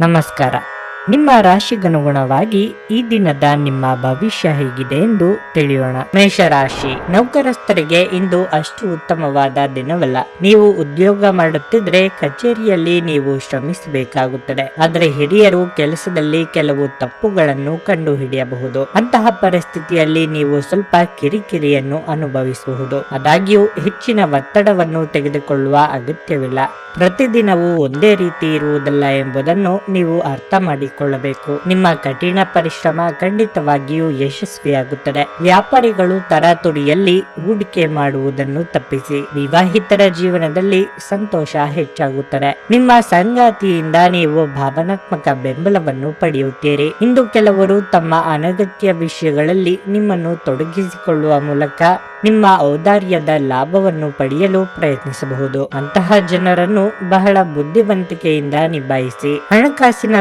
ನಮಸ್ಕಾರ. ನಿಮ್ಮ ರಾಶಿಗನುಗುಣವಾಗಿ ಈ ದಿನದ ನಿಮ್ಮ ಭವಿಷ್ಯ ಹೇಗಿದೆ ಎಂದು ತಿಳಿಯೋಣ. ಮೇಷರಾಶಿ ನೌಕರಸ್ಥರಿಗೆ ಇಂದು ಅಷ್ಟು ಉತ್ತಮವಾದ ದಿನವಲ್ಲ. ನೀವು ಉದ್ಯೋಗ ಮಾಡುತ್ತಿದ್ರೆ ಕಚೇರಿಯಲ್ಲಿ ನೀವು ಶ್ರಮಿಸಬೇಕಾಗುತ್ತದೆ. ಆದರೆ ಹಿರಿಯರು ಕೆಲಸದಲ್ಲಿ ಕೆಲವು ತಪ್ಪುಗಳನ್ನು ಕಂಡು ಹಿಡಿಯಬಹುದು ಅಂತಹ ಪರಿಸ್ಥಿತಿಯಲ್ಲಿ ನೀವು ಸ್ವಲ್ಪ ಕಿರಿಕಿರಿಯನ್ನು ಅನುಭವಿಸಬಹುದು ಆದಾಗ್ಯೂ ಹೆಚ್ಚಿನ ಒತ್ತಡವನ್ನು ತೆಗೆದುಕೊಳ್ಳುವ ಅಗತ್ಯವಿಲ್ಲ. ಪ್ರತಿದಿನವೂ ಒಂದೇ ರೀತಿ ಇರುವುದಲ್ಲ ಎಂಬುದನ್ನು ನೀವು ಅರ್ಥ ಮಾಡಿಕೊಳ್ಳಬೇಕು ನಿಮ್ಮ ಕಠಿಣ ಪರಿಶ್ರಮ ಖಂಡಿತವಾಗಿಯೂ ಯಶಸ್ವಿಯಾಗುತ್ತದೆ. ವ್ಯಾಪಾರಿಗಳು ತರಾತುರಿಯಲ್ಲಿ ಹೂಡಿಕೆ ಮಾಡುವುದನ್ನು ತಪ್ಪಿಸಿ. ವಿವಾಹಿತರ ಜೀವನದಲ್ಲಿ ಸಂತೋಷ ಹೆಚ್ಚಾಗುತ್ತದೆ. ನಿಮ್ಮ ಸಂಗಾತಿಯಿಂದ ನೀವು ಭಾವನಾತ್ಮಕ ಬೆಂಬಲವನ್ನು ಪಡೆಯುತ್ತೀರಿ. ಇಂದು ಕೆಲವರು ತಮ್ಮ ಅನಗತ್ಯ ವಿಷಯಗಳಲ್ಲಿ ನಿಮ್ಮನ್ನು ತೊಡಗಿಸಿಕೊಳ್ಳುವ ಮೂಲಕ ನಿಮ್ಮ ಔದಾರ್ಯದ ಲಾಭವನ್ನು ಪಡೆಯಲು ಪ್ರಯತ್ನಿಸಬಹುದು. ಅಂತಹ ಜನರನ್ನು ಬಹಳ ಬುದ್ಧಿವಂತಿಕೆಯಿಂದ ನಿಭಾಯಿಸಿ. ಹಣಕಾಸಿನ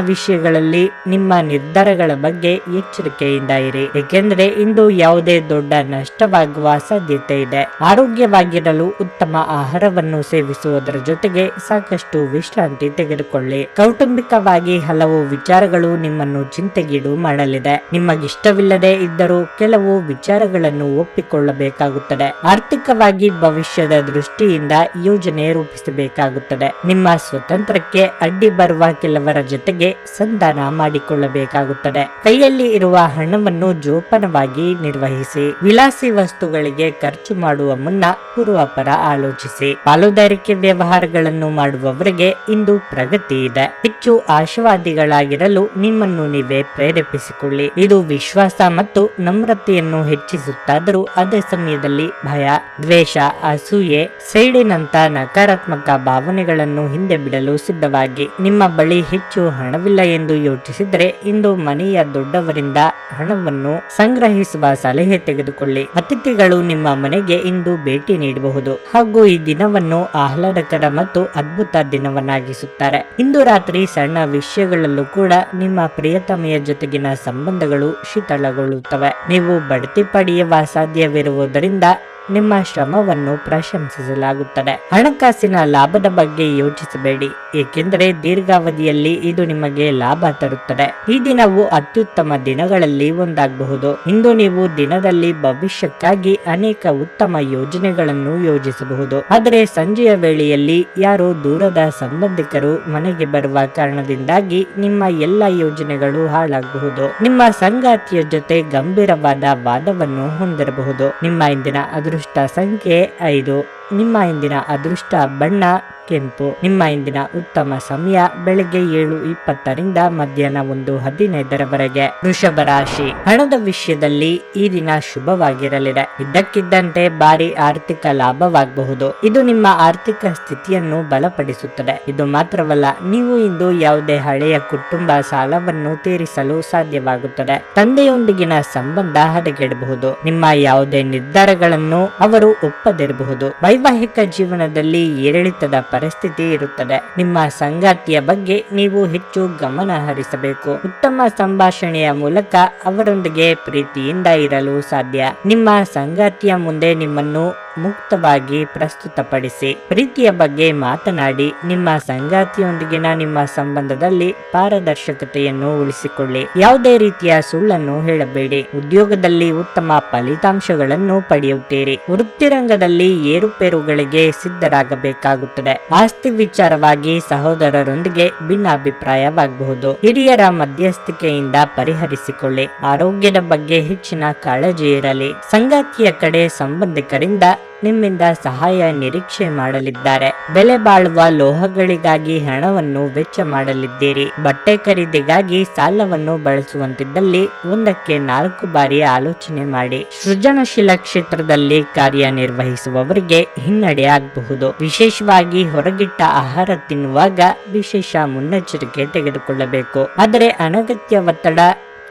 ನಿಮ್ಮ ನಿರ್ಧಾರಗಳ ಬಗ್ಗೆ ಎಚ್ಚರಿಕೆಯಿಂದ ಇರಿ. ಏಕೆಂದರೆ ಇಂದು ಯಾವುದೇ ದೊಡ್ಡ ನಷ್ಟವಾಗುವ ಸಾಧ್ಯತೆ ಇದೆ. ಆರೋಗ್ಯವಾಗಿರಲು ಉತ್ತಮ ಆಹಾರವನ್ನು ಸೇವಿಸುವುದರ ಜೊತೆಗೆ ಸಾಕಷ್ಟು ವಿಶ್ರಾಂತಿ ತೆಗೆದುಕೊಳ್ಳಿ. ಕೌಟುಂಬಿಕವಾಗಿ ಹಲವು ವಿಚಾರಗಳು ನಿಮ್ಮನ್ನು ಚಿಂತೆಗೀಡು ಮಾಡಲಿದೆ. ನಿಮಗಿಷ್ಟವಿಲ್ಲದೆ ಇದ್ದರೂ ಕೆಲವು ವಿಚಾರಗಳನ್ನು ಒಪ್ಪಿಕೊಳ್ಳಬೇಕಾಗುತ್ತದೆ. ಆರ್ಥಿಕವಾಗಿ ಭವಿಷ್ಯದ ದೃಷ್ಟಿಯಿಂದ ಯೋಜನೆ ರೂಪಿಸಬೇಕಾಗುತ್ತದೆ. ನಿಮ್ಮ ಸ್ವತಂತ್ರಕ್ಕೆ ಅಡ್ಡಿ ಬರುವ ಕೆಲವರ ಜೊತೆಗೆ ಸಂಧಾನ ಮಾಡಿಕೊಳ್ಳಬೇಕಾಗುತ್ತದೆ. ಕೈಯಲ್ಲಿ ಇರುವ ಹಣವನ್ನು ಜೋಪಾನವಾಗಿ ನಿರ್ವಹಿಸಿ ವಿಲಾಸಿ ವಸ್ತುಗಳಿಗೆ ಖರ್ಚು ಮಾಡುವ ಮುನ್ನ ಪೂರ್ವಾಪರ ಆಲೋಚಿಸಿ. ಪಾಲುದಾರಿಕೆ ವ್ಯವಹಾರಗಳನ್ನು ಮಾಡುವವರಿಗೆ ಇಂದು ಪ್ರಗತಿ ಇದೆ. ಹೆಚ್ಚು ಆಶಾವಾದಿಗಳಾಗಿರಲು ನಿಮ್ಮನ್ನು ನೀವೇ ಪ್ರೇರೇಪಿಸಿಕೊಳ್ಳಿ. ಇದು ವಿಶ್ವಾಸ ಮತ್ತು ನಮ್ರತೆಯನ್ನು ಹೆಚ್ಚಿಸುತ್ತಾದರೂ ಅದೇ ಸಮಯದಲ್ಲಿ ಭಯ, ದ್ವೇಷ, ಅಸೂಯೆ ಸೇಡಿನಂತ ನಕಾರಾತ್ಮಕ ಭಾವನೆಗಳನ್ನು ಹಿಂದೆ ಬಿಡಲು ಸಿದ್ಧವಾಗಿ. ನಿಮ್ಮ ಬಳಿ ಹೆಚ್ಚು ಹಣವಿಲ್ಲ ಎಂದು ಯೋಚಿಸಿದರೆ ಇಂದು ಮನೆಯ ದೊಡ್ಡವರಿಂದ ಹಣವನ್ನು ಸಂಗ್ರಹಿಸುವ ಸಲಹೆ ತೆಗೆದುಕೊಳ್ಳಿ. ಅತಿಥಿಗಳು ನಿಮ್ಮ ಮನೆಗೆ ಇಂದು ಭೇಟಿ ನೀಡಬಹುದು. ಹಾಗೂ ಈ ದಿನವನ್ನು ಆಹ್ಲಾದಕರ ಮತ್ತು ಅದ್ಭುತ ದಿನವನ್ನಾಗಿಸುತ್ತಾರೆ. ಇಂದು ರಾತ್ರಿ ಸಣ್ಣ ವಿಷಯಗಳಲ್ಲೂ ಕೂಡ ನಿಮ್ಮ ಪ್ರಿಯತಮೆಯ ಜೊತೆಗಿನ ಸಂಬಂಧಗಳು ಶೀತಳಗೊಳ್ಳುತ್ತವೆ. ನೀವು ಬಡ್ತಿ ಪಡೆಯುವ ಸಾಧ್ಯವಿರುವುದರಿಂದ ನಿಮ್ಮ ಶ್ರಮವನ್ನು ಪ್ರಶಂಸಿಸಲಾಗುತ್ತದೆ. ಹಣಕಾಸಿನ ಲಾಭದ ಬಗ್ಗೆ ಯೋಚಿಸಬೇಡಿ, ಏಕೆಂದರೆ ದೀರ್ಘಾವಧಿಯಲ್ಲಿ ಇದು ನಿಮಗೆ ಲಾಭ ತರುತ್ತದೆ. ಈ ದಿನವು ಅತ್ಯುತ್ತಮ ದಿನಗಳಲ್ಲಿ ಒಂದಾಗಬಹುದು. ಇಂದು ನೀವು ದಿನದಲ್ಲಿ ಭವಿಷ್ಯಕ್ಕಾಗಿ ಅನೇಕ ಉತ್ತಮ ಯೋಜನೆಗಳನ್ನು ಯೋಜಿಸಬಹುದು. ಆದರೆ ಸಂಜೆಯ ವೇಳೆಯಲ್ಲಿ ಯಾರೋ ದೂರದ ಸಂಬಂಧಿಕರು ಮನೆಗೆ ಬರುವ ಕಾರಣದಿಂದಾಗಿ ನಿಮ್ಮ ಎಲ್ಲ ಯೋಜನೆಗಳು ಹಾಳಾಗಬಹುದು. ನಿಮ್ಮ ಸಂಗಾತಿಯ ಜೊತೆ ಗಂಭೀರವಾದ ವಾದವನ್ನು ಹೊಂದಿರಬಹುದು. ನಿಮ್ಮ ಇಂದಿನ ಅದೃಷ್ಟ ಸಂಖ್ಯೆ ಐದು ನಿಮ್ಮ ಇಂದಿನ ಅದೃಷ್ಟ ಬಣ್ಣ, ಕೆಂಪು. ನಿಮ್ಮ ಇಂದಿನ ಉತ್ತಮ ಸಮಯ ಬೆಳಗ್ಗೆ ಏಳು ಇಪ್ಪತ್ತರಿಂದ ಮಧ್ಯಾಹ್ನ ಒಂದು ಹದಿನೈದರವರೆಗೆ. ವೃಷಭ ರಾಶಿ. ಹಣದ ವಿಷಯದಲ್ಲಿ ಈ ದಿನ ಶುಭವಾಗಿರಲಿದೆ. ಇದ್ದಕ್ಕಿದ್ದಂತೆ ಭಾರಿ ಆರ್ಥಿಕ ಲಾಭವಾಗಬಹುದು. ಇದು ನಿಮ್ಮ ಆರ್ಥಿಕ ಸ್ಥಿತಿಯನ್ನು ಬಲಪಡಿಸುತ್ತದೆ. ಇದು ಮಾತ್ರವಲ್ಲ, ನೀವು ಇಂದು ಯಾವುದೇ ಹಳೆಯ ಕುಟುಂಬ ಸಾಲವನ್ನು ತೀರಿಸಲು ಸಾಧ್ಯವಾಗುತ್ತದೆ. ತಂದೆಯೊಂದಿಗಿನ ಸಂಬಂಧ ಹದಗೆಡಬಹುದು. ನಿಮ್ಮ ಯಾವುದೇ ನಿರ್ಧಾರಗಳನ್ನು ಅವರು ಒಪ್ಪದಿರಬಹುದು. ವೈವಾಹಿಕ ಜೀವನದಲ್ಲಿ ಏರಿಳಿತದ ಪರಿಸ್ಥಿತಿ ಇರುತ್ತದೆ. ನಿಮ್ಮ ಸಂಗಾತಿಯ ಬಗ್ಗೆ ನೀವು ಹೆಚ್ಚು ಗಮನ ಹರಿಸಬೇಕು. ಉತ್ತಮ ಸಂಭಾಷಣೆಯ ಮೂಲಕ ಅವರೊಂದಿಗೆ ಪ್ರೀತಿಯಿಂದ ಇರಲು ಸಾಧ್ಯ. ನಿಮ್ಮ ಸಂಗಾತಿಯ ಮುಂದೆ ನಿಮ್ಮನ್ನು ಮುಕ್ತವಾಗಿ ಪ್ರಸ್ತುತಪಡಿಸಿ. ಪ್ರೀತಿಯ ಬಗ್ಗೆ ಮಾತನಾಡಿ, ನಿಮ್ಮ ಸಂಗಾತಿಯೊಂದಿಗಿನ ನಿಮ್ಮ ಸಂಬಂಧದಲ್ಲಿ ಪಾರದರ್ಶಕತೆಯನ್ನು ಉಳಿಸಿಕೊಳ್ಳಿ. ಯಾವುದೇ ರೀತಿಯ ಸುಳ್ಳನ್ನು ಹೇಳಬೇಡಿ. ಉದ್ಯೋಗದಲ್ಲಿ ಉತ್ತಮ ಫಲಿತಾಂಶಗಳನ್ನು ಪಡೆಯುತ್ತೀರಿ. ವೃತ್ತಿರಂಗದಲ್ಲಿ ಏರುಪೇರುಗಳಿಗೆ ಸಿದ್ಧರಾಗಬೇಕಾಗುತ್ತದೆ. ಆಸ್ತಿ ವಿಚಾರವಾಗಿ ಸಹೋದರರೊಂದಿಗೆ ಭಿನ್ನಾಭಿಪ್ರಾಯವಾಗಬಹುದು. ಹಿರಿಯರ ಮಧ್ಯಸ್ಥಿಕೆಯಿಂದ ಪರಿಹರಿಸಿಕೊಳ್ಳಿ. ಆರೋಗ್ಯದ ಬಗ್ಗೆ ಹೆಚ್ಚಿನ ಕಾಳಜಿ ಇರಲಿ. ಸಂಗಾತಿಯ ಕಡೆ ಸಂಬಂಧಿಕರಿಂದ ನಿಮ್ಮಿಂದ ಸಹಾಯ, ನಿರೀಕ್ಷೆ ಮಾಡಲಿದ್ದಾರೆ. ಬೆಲೆ ಬಾಳುವ ಲೋಹಗಳಿಗಾಗಿ ಹಣವನ್ನು ವೆಚ್ಚ ಮಾಡಲಿದ್ದೀರಿ. ಬಟ್ಟೆ ಖರೀದಿಗಾಗಿ ಸಾಲವನ್ನು ಬಳಸುವಂತಿದ್ದಲ್ಲಿ ಒಂದಕ್ಕೆ ನಾಲ್ಕು ಬಾರಿ ಆಲೋಚನೆ ಮಾಡಿ. ಸೃಜನಶೀಲ ಕ್ಷೇತ್ರದಲ್ಲಿ ಕಾರ್ಯನಿರ್ವಹಿಸುವವರಿಗೆ ಹಿನ್ನಡೆ ಆಗಬಹುದು. ವಿಶೇಷವಾಗಿ ಹೊರಗಿಟ್ಟ ಆಹಾರ ತಿನ್ನುವಾಗ ವಿಶೇಷ ಮುನ್ನೆಚ್ಚರಿಕೆ ತೆಗೆದುಕೊಳ್ಳಬೇಕು. ಆದರೆ ಅನಗತ್ಯ ಒತ್ತಡ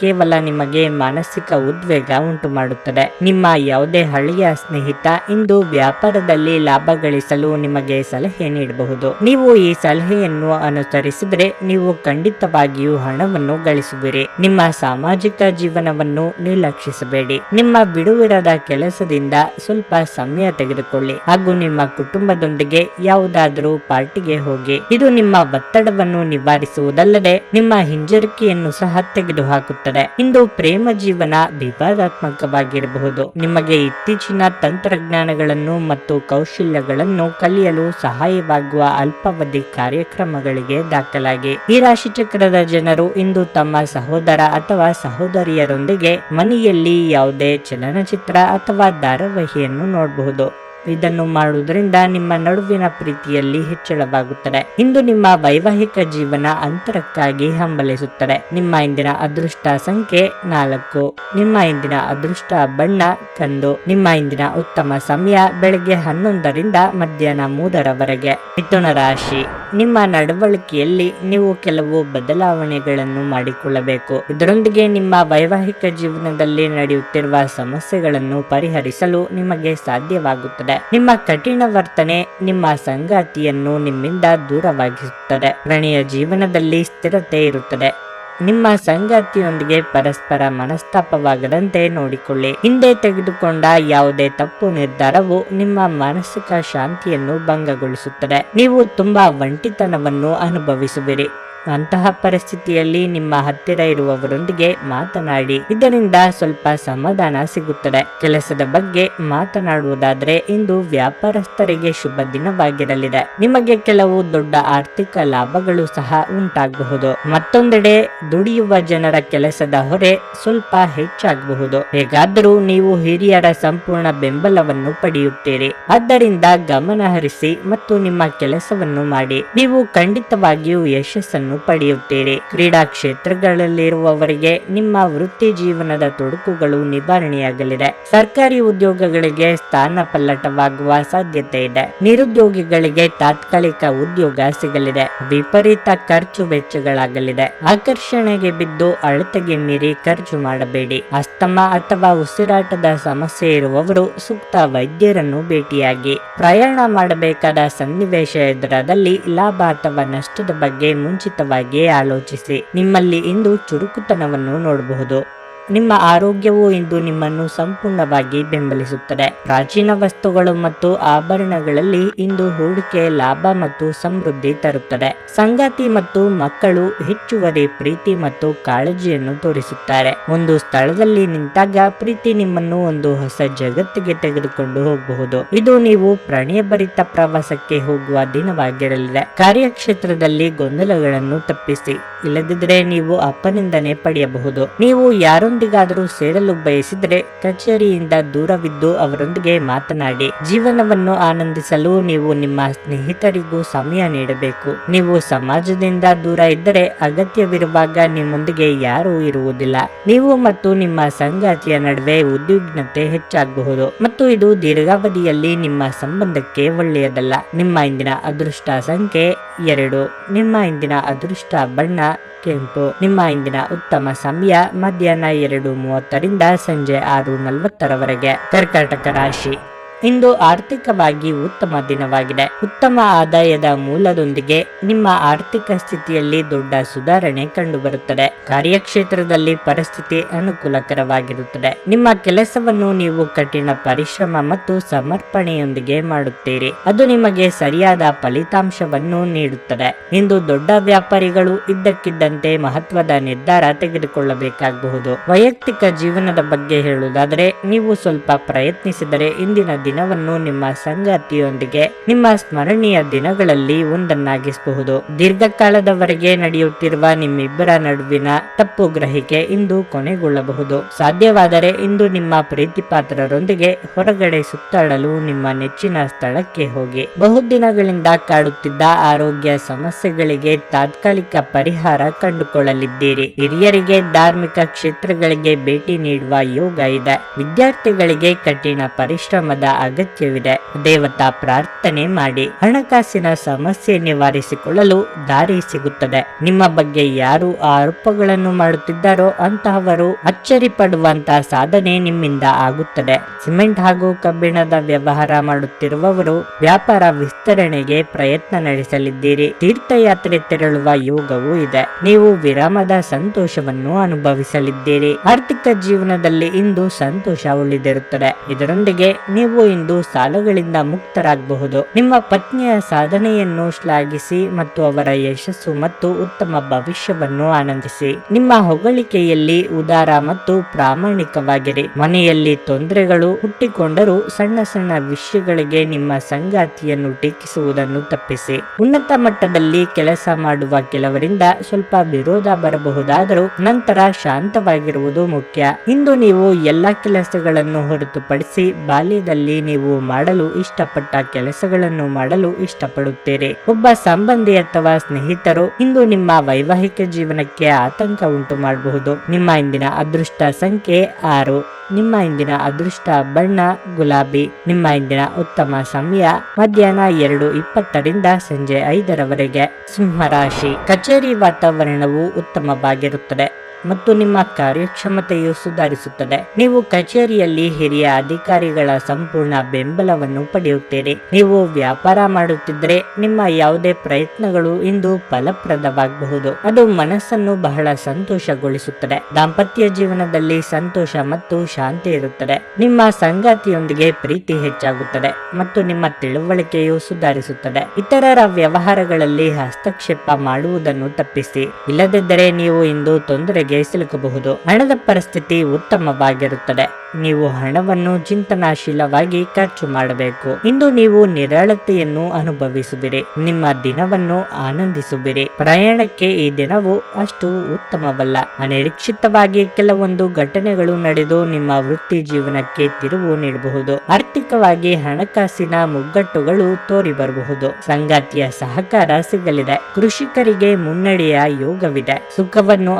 ಕೇವಲ ನಿಮಗೆ ಮಾನಸಿಕ ಉದ್ವೇಗ ಉಂಟು ಮಾಡುತ್ತದೆ ನಿಮ್ಮ ಯಾವುದೇ ಹಳೆಯ ಸ್ನೇಹಿತ ಇಂದು ವ್ಯಾಪಾರದಲ್ಲಿ ಲಾಭ ಗಳಿಸಲು ನಿಮಗೆ ಸಲಹೆ ನೀಡಬಹುದು. ನೀವು ಈ ಸಲಹೆಯನ್ನು ಅನುಸರಿಸಿದರೆ ನೀವು ಖಂಡಿತವಾಗಿಯೂ ಹಣವನ್ನು ಗಳಿಸುವಿರಿ. ನಿಮ್ಮ ಸಾಮಾಜಿಕ ಜೀವನವನ್ನು ನಿರ್ಲಕ್ಷಿಸಬೇಡಿ. ನಿಮ್ಮ ಬಿಡುವಿರದ ಕೆಲಸದಿಂದ ಸ್ವಲ್ಪ ಸಮಯ ತೆಗೆದುಕೊಳ್ಳಿ ಹಾಗೂ ನಿಮ್ಮ ಕುಟುಂಬದೊಂದಿಗೆ ಯಾವುದಾದರೂ ಪಾರ್ಟಿಗೆ ಹೋಗಿ. ಇದು ನಿಮ್ಮ ಒತ್ತಡವನ್ನು ನಿವಾರಿಸುವುದಲ್ಲದೆ ನಿಮ್ಮ ಹಿಂಜರಿಕೆಯನ್ನು ಸಹ ತೆಗೆದುಹಾಕುತ್ತದೆ. ಇಂದು ಪ್ರೇಮ ಜೀವನ ವಿವಾದಾತ್ಮಕವಾಗಿರಬಹುದು. ನಿಮಗೆ ಇತ್ತೀಚಿನ ತಂತ್ರಜ್ಞಾನಗಳನ್ನು ಮತ್ತು ಕೌಶಲ್ಯಗಳನ್ನು ಕಲಿಯಲು ಸಹಾಯವಾಗುವ ಅಲ್ಪಾವಧಿ ಕಾರ್ಯಕ್ರಮಗಳಿಗೆ ದಾಖಲಾಗಿ. ಈ ರಾಶಿ ಚಕ್ರದ ಜನರು ಇಂದು ತಮ್ಮ ಸಹೋದರ ಅಥವಾ ಸಹೋದರಿಯರೊಂದಿಗೆ ಮನೆಯಲ್ಲಿ ಯಾವುದೇ ಚಲನಚಿತ್ರ ಅಥವಾ ಧಾರಾವಾಹಿಯನ್ನು ನೋಡಬಹುದು. ಇದನ್ನು ಮಾಡುವುದರಿಂದ ನಿಮ್ಮ ನಡುವಿನ ಪ್ರೀತಿಯಲ್ಲಿ ಹೆಚ್ಚಳವಾಗುತ್ತದೆ. ಇಂದು ನಿಮ್ಮ ವೈವಾಹಿಕ ಜೀವನ ಅಂತರಕ್ಕಾಗಿ ಹಂಬಲಿಸುತ್ತದೆ. ನಿಮ್ಮ ಇಂದಿನ ಅದೃಷ್ಟ ಸಂಖ್ಯೆ ನಾಲ್ಕು. ನಿಮ್ಮ ಇಂದಿನ ಅದೃಷ್ಟ ಬಣ್ಣ ಕಂದು. ನಿಮ್ಮ ಇಂದಿನ ಉತ್ತಮ ಸಮಯ ಬೆಳಗ್ಗೆ ಹನ್ನೊಂದರಿಂದ ಮಧ್ಯಾಹ್ನ ಮೂರರವರೆಗೆ. ಮಿಥುನ ರಾಶಿ. ನಿಮ್ಮ ನಡವಳಿಕೆಯಲ್ಲಿ ನೀವು ಕೆಲವು ಬದಲಾವಣೆಗಳನ್ನು ಮಾಡಿಕೊಳ್ಳಬೇಕು. ಇದರೊಂದಿಗೆ ನಿಮ್ಮ ವೈವಾಹಿಕ ಜೀವನದಲ್ಲಿ ನಡೆಯುತ್ತಿರುವ ಸಮಸ್ಯೆಗಳನ್ನು ಪರಿಹರಿಸಲು ನಿಮಗೆ ಸಾಧ್ಯವಾಗುತ್ತದೆ. ನಿಮ್ಮ ಕಠಿಣ ವರ್ತನೆ ನಿಮ್ಮ ಸಂಗಾತಿಯನ್ನು ನಿಮ್ಮಿಂದ ದೂರವಾಗಿಸುತ್ತದೆ. ಪ್ರಣಯ ಜೀವನದಲ್ಲಿ ಸ್ಥಿರತೆ ಇರುತ್ತದೆ. ನಿಮ್ಮ ಸಂಗಾತಿಯೊಂದಿಗೆ ಪರಸ್ಪರ ಮನಸ್ತಾಪವಾಗದಂತೆ ನೋಡಿಕೊಳ್ಳಿ. ಹಿಂದೆ ತೆಗೆದುಕೊಂಡ ಯಾವುದೇ ತಪ್ಪು ನಿರ್ಧಾರವು ನಿಮ್ಮ ಮಾನಸಿಕ ಶಾಂತಿಯನ್ನು ಭಂಗಗೊಳಿಸುತ್ತದೆ. ನೀವು ತುಂಬಾ ಒಂಟಿತನವನ್ನು ಅನುಭವಿಸುವಿರಿ. ಅಂತಹ ಪರಿಸ್ಥಿತಿಯಲ್ಲಿ ನಿಮ್ಮ ಹತ್ತಿರ ಇರುವವರೊಂದಿಗೆ ಮಾತನಾಡಿ. ಇದರಿಂದ ಸ್ವಲ್ಪ ಸಮಾಧಾನ ಸಿಗುತ್ತದೆ. ಕೆಲಸದ ಬಗ್ಗೆ ಮಾತನಾಡುವುದಾದರೆ ಇಂದು ವ್ಯಾಪಾರಸ್ಥರಿಗೆ ಶುಭ ದಿನವಾಗಿರಲಿದೆ. ನಿಮಗೆ ಕೆಲವು ದೊಡ್ಡ ಆರ್ಥಿಕ ಲಾಭಗಳು ಸಹ ಉಂಟಾಗಬಹುದು. ಮತ್ತೊಂದೆಡೆ ದುಡಿಯುವ ಜನರ ಕೆಲಸದ ಹೊರೆ ಸ್ವಲ್ಪ ಹೆಚ್ಚಾಗಬಹುದು. ಹೇಗಾದರೂ ನೀವು ಹಿರಿಯರ ಸಂಪೂರ್ಣ ಬೆಂಬಲವನ್ನು ಪಡೆಯುತ್ತೀರಿ. ಆದ್ದರಿಂದ ಗಮನ ಹರಿಸಿ ಮತ್ತು ನಿಮ್ಮ ಕೆಲಸವನ್ನು ಮಾಡಿ. ನೀವು ಖಂಡಿತವಾಗಿಯೂ ಯಶಸ್ಸನ್ನು ಪಡೆಯುತ್ತೀರಿ. ಕ್ರೀಡಾ ಕ್ಷೇತ್ರಗಳಲ್ಲಿರುವವರಿಗೆ ನಿಮ್ಮ ವೃತ್ತಿ ಜೀವನದ ತೊಡಕುಗಳು ನಿವಾರಣೆಯಾಗಲಿದೆ. ಸರ್ಕಾರಿ ಉದ್ಯೋಗಗಳಿಗೆ ಸ್ಥಾನ ಪಲ್ಲಟವಾಗುವ ಸಾಧ್ಯತೆ ಇದೆ. ನಿರುದ್ಯೋಗಿಗಳಿಗೆ ತಾತ್ಕಾಲಿಕ ಉದ್ಯೋಗ ಸಿಗಲಿದೆ. ವಿಪರೀತ ಖರ್ಚು ವೆಚ್ಚಗಳಾಗಲಿದೆ. ಆಕರ್ಷಣೆಗೆ ಬಿದ್ದು ಅಳತೆಗೆ ಮೀರಿ ಖರ್ಚು ಮಾಡಬೇಡಿ. ಅಸ್ತಮ ಅಥವಾ ಉಸಿರಾಟದ ಸಮಸ್ಯೆ ಇರುವವರು ಸೂಕ್ತ ವೈದ್ಯರನ್ನು ಭೇಟಿಯಾಗಿ. ಪ್ರಯಾಣ ಮಾಡಬೇಕಾದ ಸನ್ನಿವೇಶ ಎದುರಾದಲ್ಲಿ ಲಾಭ ಅಥವಾ ನಷ್ಟದ ಬಗ್ಗೆ ಮುಂಚಿತವಾಗಿಯೇ ಆಲೋಚಿಸಿ ನಿಮ್ಮಲ್ಲಿ ಇಂದು ಚುರುಕುತನವನ್ನು ನೋಡಬಹುದು. ನಿಮ್ಮ ಆರೋಗ್ಯವು ಇಂದು ನಿಮ್ಮನ್ನು ಸಂಪೂರ್ಣವಾಗಿ ಬೆಂಬಲಿಸುತ್ತದೆ. ಪ್ರಾಚೀನ ವಸ್ತುಗಳು ಮತ್ತು ಆಭರಣಗಳಲ್ಲಿ ಇಂದು ಹೂಡಿಕೆ ಲಾಭ ಮತ್ತು ಸಮೃದ್ಧಿ ತರುತ್ತದೆ. ಸಂಗಾತಿ ಮತ್ತು ಮಕ್ಕಳು ಹೆಚ್ಚುವರಿ ಪ್ರೀತಿ ಮತ್ತು ಕಾಳಜಿಯನ್ನು ತೋರಿಸುತ್ತಾರೆ. ಒಂದು ಸ್ಥಳದಲ್ಲಿ ನಿಂತಾಗ ಪ್ರೀತಿ ನಿಮ್ಮನ್ನು ಒಂದು ಹೊಸ ಜಗತ್ತಿಗೆ ತೆಗೆದುಕೊಂಡು ಹೋಗಬಹುದು. ಇದು ನೀವು ಪ್ರಣಯಭರಿತ ಪ್ರವಾಸಕ್ಕೆ ಹೋಗುವ ದಿನವಾಗಿರಲಿದೆ. ಕಾರ್ಯಕ್ಷೇತ್ರದಲ್ಲಿ ಗೊಂದಲಗಳನ್ನು ತಪ್ಪಿಸಿ. ಇಲ್ಲದಿದ್ದರೆ ನೀವು ಅಪನಿಂದನೆ ಪಡೆಯಬಹುದು. ನೀವು ಯಾರೊಂದಿಗಾದರೂ ಸೇರಲು ಬಯಸಿದರೆ ಕಚೇರಿಯಿಂದ ದೂರವಿದ್ದು ಅವರೊಂದಿಗೆ ಮಾತನಾಡಿ, ಜೀವನವನ್ನು ಆನಂದಿಸಲು ನೀವು ನಿಮ್ಮ ಸ್ನೇಹಿತರಿಗೂ ಸಮಯ ನೀಡಬೇಕು. ನೀವು ಸಮಾಜದಿಂದ ದೂರ ಇದ್ದರೆ ಅಗತ್ಯವಿರುವಾಗ ನಿಮ್ಮೊಂದಿಗೆ ಯಾರೂ ಇರುವುದಿಲ್ಲ. ನೀವು ಮತ್ತು ನಿಮ್ಮ ಸಂಗಾತಿಯ ನಡುವೆ ಉದ್ವಿಗ್ನತೆ ಹೆಚ್ಚಾಗಬಹುದು. ಮತ್ತು ಇದು ದೀರ್ಘಾವಧಿಯಲ್ಲಿ ನಿಮ್ಮ ಸಂಬಂಧಕ್ಕೆ ಒಳ್ಳೆಯದಲ್ಲ. ನಿಮ್ಮ ಇಂದಿನ ಅದೃಷ್ಟ ಸಂಖ್ಯೆ ಎರಡು. ನಿಮ್ಮ ಇಂದಿನ ಅದೃಷ್ಟ ಬಣ್ಣ ಕೆಂಪು ನಿಮ್ಮ ಇಂದಿನ ಉತ್ತಮ ಸಮಯ ಮಧ್ಯಾಹ್ನ ಎರಡು ಮೂವತ್ತರಿಂದ ಸಂಜೆ ಆರು ನಲವತ್ತರವರೆಗೆ. ಕರ್ಕಾಟಕ ರಾಶಿ. ಇಂದು ಆರ್ಥಿಕವಾಗಿ ಉತ್ತಮ ದಿನವಾಗಿದೆ. ಉತ್ತಮ ಆದಾಯದ ಮೂಲದೊಂದಿಗೆ ನಿಮ್ಮ ಆರ್ಥಿಕ ಸ್ಥಿತಿಯಲ್ಲಿ ದೊಡ್ಡ ಸುಧಾರಣೆ ಕಂಡುಬರುತ್ತದೆ. ಕಾರ್ಯಕ್ಷೇತ್ರದಲ್ಲಿ ಪರಿಸ್ಥಿತಿ ಅನುಕೂಲಕರವಾಗಿರುತ್ತದೆ. ನಿಮ್ಮ ಕೆಲಸವನ್ನು ನೀವು ಕಠಿಣ ಪರಿಶ್ರಮ ಮತ್ತು ಸಮರ್ಪಣೆಯೊಂದಿಗೆ ಮಾಡುತ್ತೀರಿ. ಅದು ನಿಮಗೆ ಸರಿಯಾದ ಫಲಿತಾಂಶವನ್ನು ನೀಡುತ್ತದೆ. ಇಂದು ದೊಡ್ಡ ವ್ಯಾಪಾರಿಗಳು ಇದ್ದಕ್ಕಿದ್ದಂತೆ ಮಹತ್ವದ ನಿರ್ಧಾರ ತೆಗೆದುಕೊಳ್ಳಬೇಕಾಗಬಹುದು. ವೈಯಕ್ತಿಕ ಜೀವನದ ಬಗ್ಗೆ ಹೇಳುವುದಾದರೆ, ನೀವು ಸ್ವಲ್ಪ ಪ್ರಯತ್ನಿಸಿದರೆ ಇಂದಿನ ದಿನವನ್ನು ನಿಮ್ಮ ಸಂಗಾತಿಯೊಂದಿಗೆ, ನಿಮ್ಮ ಸ್ಮರಣೀಯ ದಿನಗಳಲ್ಲಿ ಒಂದನ್ನಾಗಿಸಬಹುದು. ದೀರ್ಘಕಾಲದವರೆಗೆ ನಡೆಯುತ್ತಿರುವ ನಿಮ್ಮಿಬ್ಬರ ನಡುವಿನ ತಪ್ಪು ಗ್ರಹಿಕೆ ಇಂದು ಕೊನೆಗೊಳ್ಳಬಹುದು. ಸಾಧ್ಯವಾದರೆ ಇಂದು ನಿಮ್ಮ ಪ್ರೀತಿಪಾತ್ರರೊಂದಿಗೆ ಹೊರಗಡೆ ಸುತ್ತಾಡಲು ನಿಮ್ಮ ನೆಚ್ಚಿನ ಸ್ಥಳಕ್ಕೆ ಹೋಗಿ. ಬಹುದಿನಗಳಿಂದ ಕಾಡುತ್ತಿದ್ದ ಆರೋಗ್ಯ ಸಮಸ್ಯೆಗಳಿಗೆ ತಾತ್ಕಾಲಿಕ ಪರಿಹಾರ ಕಂಡುಕೊಳ್ಳಲಿದ್ದೀರಿ. ಹಿರಿಯರಿಗೆ ಧಾರ್ಮಿಕ ಕ್ಷೇತ್ರಗಳಿಗೆ ಭೇಟಿ ನೀಡುವ ಯೋಗ ಇದೆ. ವಿದ್ಯಾರ್ಥಿಗಳಿಗೆ ಕಠಿಣ ಪರಿಶ್ರಮದ ಅಗತ್ಯವಿದೆ. ದೇವತಾ ಪ್ರಾರ್ಥನೆ ಮಾಡಿ. ಹಣಕಾಸಿನ ಸಮಸ್ಯೆ ನಿವಾರಿಸಿಕೊಳ್ಳಲು ದಾರಿ ಸಿಗುತ್ತದೆ. ನಿಮ್ಮ ಬಗ್ಗೆ ಯಾರು ಆರೋಪಗಳನ್ನು ಮಾಡುತ್ತಿದ್ದಾರೋ ಅಂತಹವರು ಅಚ್ಚರಿ ಪಡುವಂತಹ ಸಾಧನೆ ನಿಮ್ಮಿಂದ ಆಗುತ್ತದೆ. ಸಿಮೆಂಟ್ ಹಾಗೂ ಕಬ್ಬಿಣದ ವ್ಯವಹಾರ ಮಾಡುತ್ತಿರುವವರು ವ್ಯಾಪಾರ ವಿಸ್ತರಣೆಗೆ ಪ್ರಯತ್ನ ನಡೆಸಲಿದ್ದೀರಿ. ತೀರ್ಥಯಾತ್ರೆ ತೆರಳುವ ಯೋಗವೂ ಇದೆ. ನೀವು ವಿರಾಮದ ಸಂತೋಷವನ್ನು ಅನುಭವಿಸಲಿದ್ದೀರಿ. ಆರ್ಥಿಕ ಜೀವನದಲ್ಲಿ ಇಂದು ಸಂತೋಷ ಉಳಿದಿರುತ್ತದೆ. ಇದರೊಂದಿಗೆ ನೀವು ಇಂದು ಸಾಲಗಳಿಂದ ಮುಕ್ತರಾಗಬಹುದು. ನಿಮ್ಮ ಪತ್ನಿಯ ಸಾಧನೆಯನ್ನು ಶ್ಲಾಘಿಸಿ ಮತ್ತು ಅವರ ಯಶಸ್ಸು ಮತ್ತು ಉತ್ತಮ ಭವಿಷ್ಯವನ್ನು ಆನಂದಿಸಿ. ನಿಮ್ಮ ಹೊಗಳಿಕೆಯಲ್ಲಿ ಉದಾರ ಮತ್ತು ಪ್ರಾಮಾಣಿಕವಾಗಿರಿ. ಮನೆಯಲ್ಲಿ ತೊಂದರೆಗಳು ಹುಟ್ಟಿಕೊಂಡರೂ ಸಣ್ಣ ಸಣ್ಣ ವಿಷಯಗಳಿಗೆ ನಿಮ್ಮ ಸಂಗಾತಿಯನ್ನು ಟೀಕಿಸುವುದನ್ನು ತಪ್ಪಿಸಿ. ಉನ್ನತ ಮಟ್ಟದಲ್ಲಿ ಕೆಲಸ ಮಾಡುವ ಕೆಲವರಿಂದ ಸ್ವಲ್ಪ ವಿರೋಧ ಬರಬಹುದಾದರೂ ನಂತರ ಶಾಂತವಾಗಿರುವುದು ಮುಖ್ಯ. ಇಂದು ನೀವು ಎಲ್ಲ ಕೆಲಸಗಳನ್ನು ಹೊರತುಪಡಿಸಿ ಬಾಲ್ಯದಲ್ಲಿ ನೀವು ಮಾಡಲು ಇಷ್ಟಪಟ್ಟ ಕೆಲಸಗಳನ್ನು ಮಾಡಲು ಇಷ್ಟಪಡುತ್ತೀರಿ. ಒಬ್ಬ ಸಂಬಂಧಿ ಅಥವಾ ಸ್ನೇಹಿತರು ಇಂದು ನಿಮ್ಮ ವೈವಾಹಿಕ ಜೀವನಕ್ಕೆ ಆತಂಕ ಉಂಟು ಮಾಡಬಹುದು. ನಿಮ್ಮ ಇಂದಿನ ಅದೃಷ್ಟ ಸಂಖ್ಯೆ ಆರು. ನಿಮ್ಮ ಇಂದಿನ ಅದೃಷ್ಟ ಬಣ್ಣ, ಗುಲಾಬಿ. ನಿಮ್ಮ ಇಂದಿನ ಉತ್ತಮ ಸಮಯ ಮಧ್ಯಾಹ್ನ ಎರಡು ಇಪ್ಪತ್ತರಿಂದ ಸಂಜೆ ಐದರವರೆಗೆ. ಸಿಂಹರಾಶಿ ಕಚೇರಿ ವಾತಾವರಣವು ಉತ್ತಮವಾಗಿರುತ್ತದೆ. ಮತ್ತು ನಿಮ್ಮ ಕಾರ್ಯಕ್ಷಮತೆಯು ಸುಧಾರಿಸುತ್ತದೆ. ನೀವು ಕಚೇರಿಯಲ್ಲಿ ಹಿರಿಯ ಅಧಿಕಾರಿಗಳ ಸಂಪೂರ್ಣ ಬೆಂಬಲವನ್ನು ಪಡೆಯುತ್ತೀರಿ. ನೀವು ವ್ಯಾಪಾರ ಮಾಡುತ್ತಿದ್ದರೆ ನಿಮ್ಮ ಯಾವುದೇ ಪ್ರಯತ್ನಗಳು ಇಂದು ಫಲಪ್ರದವಾಗಬಹುದು. ಅದು ಮನಸ್ಸನ್ನು ಬಹಳ ಸಂತೋಷಗೊಳಿಸುತ್ತದೆ. ದಾಂಪತ್ಯ ಜೀವನದಲ್ಲಿ ಸಂತೋಷ ಮತ್ತು ಶಾಂತಿ ಇರುತ್ತದೆ. ನಿಮ್ಮ ಸಂಗಾತಿಯೊಂದಿಗೆ ಪ್ರೀತಿ ಹೆಚ್ಚಾಗುತ್ತದೆ ಮತ್ತು ನಿಮ್ಮ ತಿಳುವಳಿಕೆಯು ಸುಧಾರಿಸುತ್ತದೆ. ಇತರರ ವ್ಯವಹಾರಗಳಲ್ಲಿ ಹಸ್ತಕ್ಷೇಪ ಮಾಡುವುದನ್ನು ತಪ್ಪಿಸಿ. ಇಲ್ಲದಿದ್ದರೆ ನೀವು ಇಂದು ತೊಂದರೆಗೆ ಸಿಲುಕಬಹುದು ಹಣದ ಪರಿಸ್ಥಿತಿ ಉತ್ತಮವಾಗಿರುತ್ತದೆ. ನೀವು ಹಣವನ್ನು ಚಿಂತನಾಶೀಲವಾಗಿ ಖರ್ಚು ಮಾಡಬೇಕು. ಇಂದು ನೀವು ನಿರಾಳತೆಯನ್ನು ಅನುಭವಿಸುವಿರಿ. ನಿಮ್ಮ ದಿನವನ್ನು ಆನಂದಿಸುವಿರಿ. ಪ್ರಯಾಣಕ್ಕೆ ಈ ದಿನವು ಅಷ್ಟು ಉತ್ತಮವಲ್ಲ. ಅನಿರೀಕ್ಷಿತವಾಗಿ ಕೆಲವೊಂದು ಘಟನೆಗಳು ನಡೆದು ನಿಮ್ಮ ವೃತ್ತಿ ಜೀವನಕ್ಕೆ ತಿರುವು ನೀಡಬಹುದು. ಆರ್ಥಿಕವಾಗಿ ಹಣಕಾಸಿನ ಮುಗ್ಗಟ್ಟುಗಳು ತೋರಿ ಬರಬಹುದು ಸಂಗಾತಿಯ ಸಹಕಾರ ಸಿಗಲಿದೆ. ಕೃಷಿಕರಿಗೆ ಮುನ್ನಡೆಯ ಯೋಗವಿದೆ. ಸುಖವನ್ನು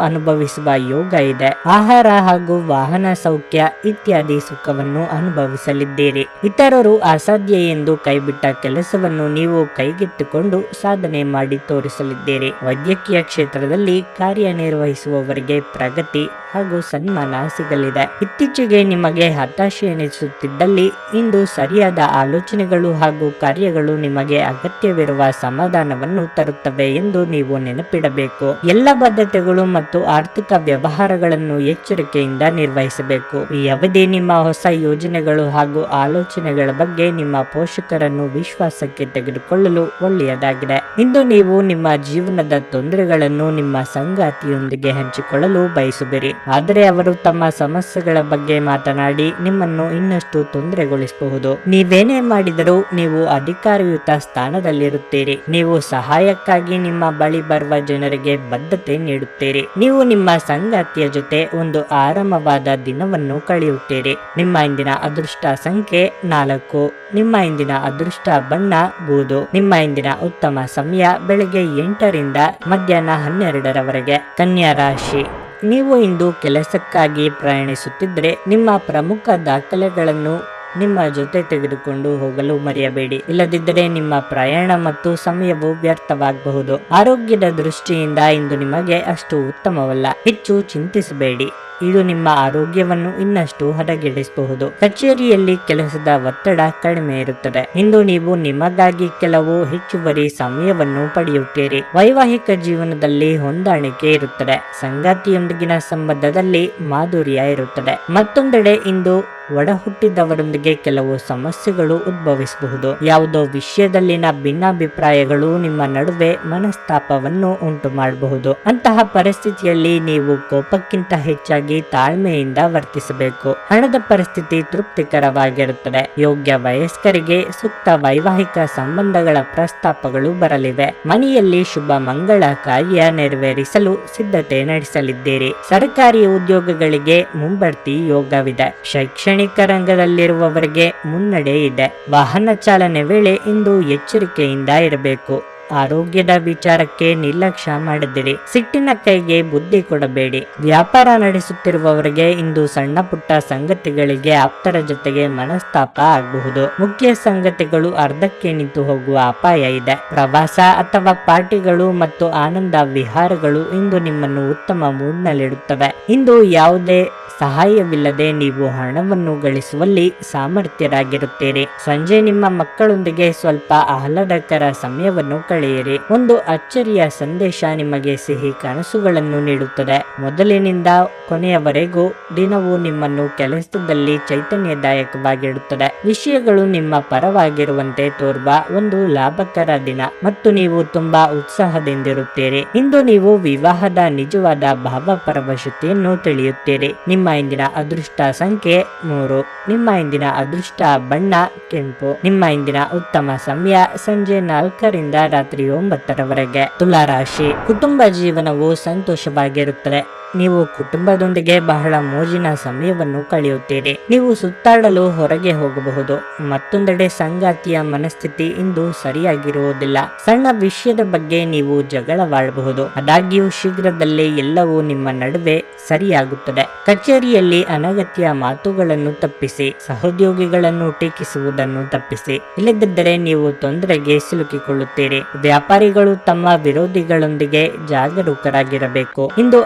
ಅನುಭವಿಸುವ ಯೋಗ ಇದೆ. ಆಹಾರ ಹಾಗೂ ವಾಹನ ಸೌಖ್ಯ ಇತ್ಯಾದಿ ಸುಖವನ್ನು ಅನುಭವಿಸಲಿದ್ದೀರಿ. ಇತರರು ಅಸಾಧ್ಯ ಎಂದು ಕೈಬಿಟ್ಟ ಕೆಲಸವನ್ನು ನೀವು ಕೈಗೆತ್ತಿಕೊಂಡು ಸಾಧನೆ ಮಾಡಿ ತೋರಿಸಲಿದ್ದೀರಿ. ವೈದ್ಯಕೀಯ ಕ್ಷೇತ್ರದಲ್ಲಿ ಕಾರ್ಯನಿರ್ವಹಿಸುವವರಿಗೆ ಪ್ರಗತಿ ಹಾಗೂ ಸನ್ಮಾನ ಸಿಗಲಿದೆ. ಇತ್ತೀಚೆಗೆ ನಿಮಗೆ ಹತಾಶೆ ಎನಿಸುತ್ತಿದ್ದಲ್ಲಿ ಇಂದು ಸರಿಯಾದ ಆಲೋಚನೆಗಳು ಹಾಗೂ ಕಾರ್ಯಗಳು ನಿಮಗೆ ಅಗತ್ಯವಿರುವ ಸಮಾಧಾನವನ್ನು ತರುತ್ತವೆ ಎಂದು ನೀವು ನೆನಪಿಡಬೇಕು. ಎಲ್ಲ ಬದ್ಧತೆಗಳು ಮತ್ತು ಆರ್ಥಿಕ ವ್ಯವಹಾರಗಳನ್ನು ಎಚ್ಚರಿಕೆಯಿಂದ ನಿರ್ವಹಿಸಬೇಕು. ಈ ಅವಧಿ ನಿಮ್ಮ ಹೊಸ ಯೋಜನೆಗಳು ಹಾಗೂ ಆಲೋಚನೆಗಳ ಬಗ್ಗೆ ನಿಮ್ಮ ಪೋಷಕರನ್ನು ವಿಶ್ವಾಸಕ್ಕೆ ತೆಗೆದುಕೊಳ್ಳಲು ಒಳ್ಳೆಯದಾಗಿದೆ. ಇಂದು ನೀವು ನಿಮ್ಮ ಜೀವನದ ತೊಂದರೆಗಳನ್ನು ನಿಮ್ಮ ಸಂಗಾತಿಯೊಂದಿಗೆ ಹಂಚಿಕೊಳ್ಳಲು ಬಯಸುವಿರಿ. ಆದರೆ ಅವರು ತಮ್ಮ ಸಮಸ್ಯೆಗಳ ಬಗ್ಗೆ ಮಾತನಾಡಿ ನಿಮ್ಮನ್ನು ಇನ್ನಷ್ಟು ತೊಂದರೆಗೊಳಿಸಬಹುದು. ನೀವೇನೇ ಮಾಡಿದರೂ ನೀವು ಅಧಿಕಾರಯುತ ಸ್ಥಾನದಲ್ಲಿರುತ್ತೀರಿ. ನೀವು ಸಹಾಯಕ್ಕಾಗಿ ನಿಮ್ಮ ಬಳಿ ಬರುವ ಜನರಿಗೆ ಬದ್ಧತೆ ನೀಡುತ್ತೀರಿ. ನೀವು ನಿಮ್ಮ ಸಂಗಾತಿಯ ಜೊತೆ ಒಂದು ಆರಾಮವಾದ ದಿನವನ್ನು ಕಳೆಯುತ್ತೀರಿ. ನಿಮ್ಮ ಇಂದಿನ ಅದೃಷ್ಟ ಸಂಖ್ಯೆ ನಾಲ್ಕು. ನಿಮ್ಮ ಇಂದಿನ ಅದೃಷ್ಟ ಬಣ್ಣ ಬೂದು. ನಿಮ್ಮ ಇಂದಿನ ಉತ್ತಮ ಸಮಯ ಬೆಳಗ್ಗೆ ಎಂಟರಿಂದ ಮಧ್ಯಾಹ್ನ ಹನ್ನೆರಡರವರೆಗೆ. ಕನ್ಯಾ ರಾಶಿ. ನೀವು ಇಂದು ಕೆಲಸಕ್ಕಾಗಿ ಪ್ರಯಾಣಿಸುತ್ತಿದ್ದರೆ ನಿಮ್ಮ ಪ್ರಮುಖ ದಾಖಲೆಗಳನ್ನು ನಿಮ್ಮ ಜೊತೆ ತೆಗೆದುಕೊಂಡು ಹೋಗಲು ಮರೆಯಬೇಡಿ. ಇಲ್ಲದಿದ್ದರೆ ನಿಮ್ಮ ಪ್ರಯಾಣ ಮತ್ತು ಸಮಯವು ವ್ಯರ್ಥವಾಗಬಹುದು. ಆರೋಗ್ಯದ ದೃಷ್ಟಿಯಿಂದ ಇಂದು ನಿಮಗೆ ಅಷ್ಟು ಉತ್ತಮವಲ್ಲ. ಹೆಚ್ಚು ಚಿಂತಿಸಬೇಡಿ. ಇದು ನಿಮ್ಮ ಆರೋಗ್ಯವನ್ನು ಇನ್ನಷ್ಟು ಹದಗೆಡಿಸಬಹುದು. ಕಚೇರಿಯಲ್ಲಿ ಕೆಲಸದ ಒತ್ತಡ ಕಡಿಮೆ ಇರುತ್ತದೆ. ಇಂದು ನೀವು ನಿಮಗಾಗಿ ಕೆಲವು ಹೆಚ್ಚುವರಿ ಸಮಯವನ್ನು ಪಡೆಯುತ್ತೀರಿ. ವೈವಾಹಿಕ ಜೀವನದಲ್ಲಿ ಹೊಂದಾಣಿಕೆ ಇರುತ್ತದೆ. ಸಂಗಾತಿಯೊಂದಿಗಿನ ಸಂಬಂಧದಲ್ಲಿ ಮಾಧುರ್ಯ ಇರುತ್ತದೆ. ಮತ್ತೊಂದೆಡೆ ಇಂದು ಒಡ ಹುಟ್ಟಿದವರೊಂದಿಗೆ ಕೆಲವು ಸಮಸ್ಯೆಗಳು ಉದ್ಭವಿಸಬಹುದು. ಯಾವುದೋ ವಿಷಯದಲ್ಲಿನ ಭಿನ್ನಾಭಿಪ್ರಾಯಗಳು ನಿಮ್ಮ ನಡುವೆ ಮನಸ್ತಾಪವನ್ನು ಉಂಟು ಮಾಡಬಹುದು ಅಂತಹ ಪರಿಸ್ಥಿತಿಯಲ್ಲಿ ನೀವು ಕೋಪಕ್ಕಿಂತ ಹೆಚ್ಚಾಗಿ ತಾಳ್ಮೆಯಿಂದ ವರ್ತಿಸಬೇಕು. ಹಣದ ಪರಿಸ್ಥಿತಿ ತೃಪ್ತಿಕರವಾಗಿರುತ್ತದೆ. ಯೋಗ್ಯ ವಯಸ್ಕರಿಗೆ ಸೂಕ್ತ ವೈವಾಹಿಕ ಸಂಬಂಧಗಳ ಪ್ರಸ್ತಾಪಗಳು ಬರಲಿವೆ. ಮನೆಯಲ್ಲಿ ಶುಭ ಮಂಗಳ ಕಾರ್ಯ ನೆರವೇರಿಸಲು ಸಿದ್ಧತೆ ನಡೆಸಲಿದ್ದೀರಿ. ಸರ್ಕಾರಿ ಉದ್ಯೋಗಗಳಿಗೆ ಮುಂಬಡ್ತಿ ಯೋಗವಿದೆ. ಶೈಕ್ಷಣಿಕ ರಂಗದಲ್ಲಿರುವವರಿಗೆ ಮುನ್ನಡೆ ಇದೆ. ವಾಹನ ಚಾಲನೆ ವೇಳೆ ಇಂದು ಎಚ್ಚರಿಕೆಯಿಂದ ಇರಬೇಕು. ಆರೋಗ್ಯದ ವಿಚಾರಕ್ಕೆ ನಿರ್ಲಕ್ಷ್ಯ ಮಾಡದಿರಿ ಸಿಟ್ಟಿನ ಕೈಗೆ ಬುದ್ಧಿ ಕೊಡಬೇಡಿ. ವ್ಯಾಪಾರ ನಡೆಸುತ್ತಿರುವವರಿಗೆ ಇಂದು ಸಣ್ಣ ಪುಟ್ಟ ಸಂಗತಿಗಳಿಗೆ ಆಪ್ತರ ಜೊತೆಗೆ ಮನಸ್ತಾಪ ಆಗಬಹುದು. ಮುಖ್ಯ ಸಂಗತಿಗಳು ಅರ್ಧಕ್ಕೆ ನಿಂತು ಹೋಗುವ ಅಪಾಯ ಇದೆ. ಪ್ರವಾಸ ಅಥವಾ ಪಾರ್ಟಿಗಳು ಮತ್ತು ಆನಂದ ವಿಹಾರಗಳು ಇಂದು ನಿಮ್ಮನ್ನು ಉತ್ತಮ ಮೂಡ್ನಲ್ಲಿಡುತ್ತವೆ. ಇಂದು ಯಾವುದೇ ಸಹಾಯವಿಲ್ಲದೆ ನೀವು ಹಣವನ್ನು ಗಳಿಸುವಲ್ಲಿ ಸಾಮರ್ಥ್ಯರಾಗಿರುತ್ತೀರಿ. ಸಂಜೆ ನಿಮ್ಮ ಮಕ್ಕಳೊಂದಿಗೆ ಸ್ವಲ್ಪ ಆಹ್ಲಾದಕರ ಸಮಯವನ್ನು ಕಳೆಯಿರಿ ಒಂದು ಅಚ್ಚರಿಯ ಸಂದೇಶ ನಿಮಗೆ ಸಿಹಿ ಕನಸುಗಳನ್ನು ನೀಡುತ್ತದೆ. ಮೊದಲಿನಿಂದ ಕೊನೆಯವರೆಗೂ ದಿನವು ನಿಮ್ಮನ್ನು ಕೆಲಸದಲ್ಲಿ ಚೈತನ್ಯದಾಯಕವಾಗಿಡುತ್ತದೆ. ವಿಷಯಗಳು ನಿಮ್ಮ ಪರವಾಗಿರುವಂತೆ ತೋರುವ ಒಂದು ಲಾಭಕರ ದಿನ. ಮತ್ತು ನೀವು ತುಂಬಾ ಉತ್ಸಾಹದಿಂದಿರುತ್ತೀರಿ. ಇಂದು ನೀವು ವಿವಾಹದ ನಿಜವಾದ ಭಾವಪರವಶತೆಯನ್ನು ತಿಳಿಯುತ್ತೀರಿ. ನಿಮ್ಮ ಇಂದಿನ ಅದೃಷ್ಟ ಸಂಖ್ಯೆ ಮೂರು. ನಿಮ್ಮ ಇಂದಿನ ಅದೃಷ್ಟ ಬಣ್ಣ, ಕೆಂಪು. ನಿಮ್ಮ ಇಂದಿನ ಉತ್ತಮ ಸಮಯ ಸಂಜೆ ನಾಲ್ಕರಿಂದ ರಾತ್ರಿ ಒಂಬತ್ತರವರೆಗೆ. ತುಲಾ ರಾಶಿ. ಕುಟುಂಬ ಜೀವನವು ಸಂತೋಷವಾಗಿರುತ್ತದೆ. ನೀವು ಕುಟುಂಬದೊಂದಿಗೆ ಬಹಳ ಮೋಜಿನ ಸಮಯವನ್ನು ಕಳೆಯುತ್ತೀರಿ. ನೀವು ಸುತ್ತಾಡಲು ಹೊರಗೆ ಹೋಗಬಹುದು. ಮತ್ತೊಂದೆಡೆ ಸಂಗಾತಿಯ ಮನಸ್ಥಿತಿ ಇಂದು ಸರಿಯಾಗಿರುವುದಿಲ್ಲ. ಸಣ್ಣ ವಿಷಯದ ಬಗ್ಗೆ ನೀವು ಜಗಳವಾಡಬಹುದು. ಆದಾಗ್ಯೂ ಶೀಘ್ರದಲ್ಲೇ ಎಲ್ಲವೂ ನಿಮ್ಮ ನಡುವೆ ಸರಿಯಾಗುತ್ತದೆ. ಕಚೇರಿಯಲ್ಲಿ ಅನಗತ್ಯ ಮಾತುಗಳನ್ನು ತಪ್ಪಿಸಿ, ಸಹೋದ್ಯೋಗಿಗಳನ್ನು ಟೀಕಿಸುವುದನ್ನು ತಪ್ಪಿಸಿ. ಇಲ್ಲದಿದ್ದರೆ ನೀವು ತೊಂದರೆಗೆ ಸಿಲುಕಿಕೊಳ್ಳುತ್ತೀರಿ. ವ್ಯಾಪಾರಿಗಳು ತಮ್ಮ ವಿರೋಧಿಗಳೊಂದಿಗೆ ಜಾಗರೂಕರಾಗಿರಬೇಕು. ಇಂದು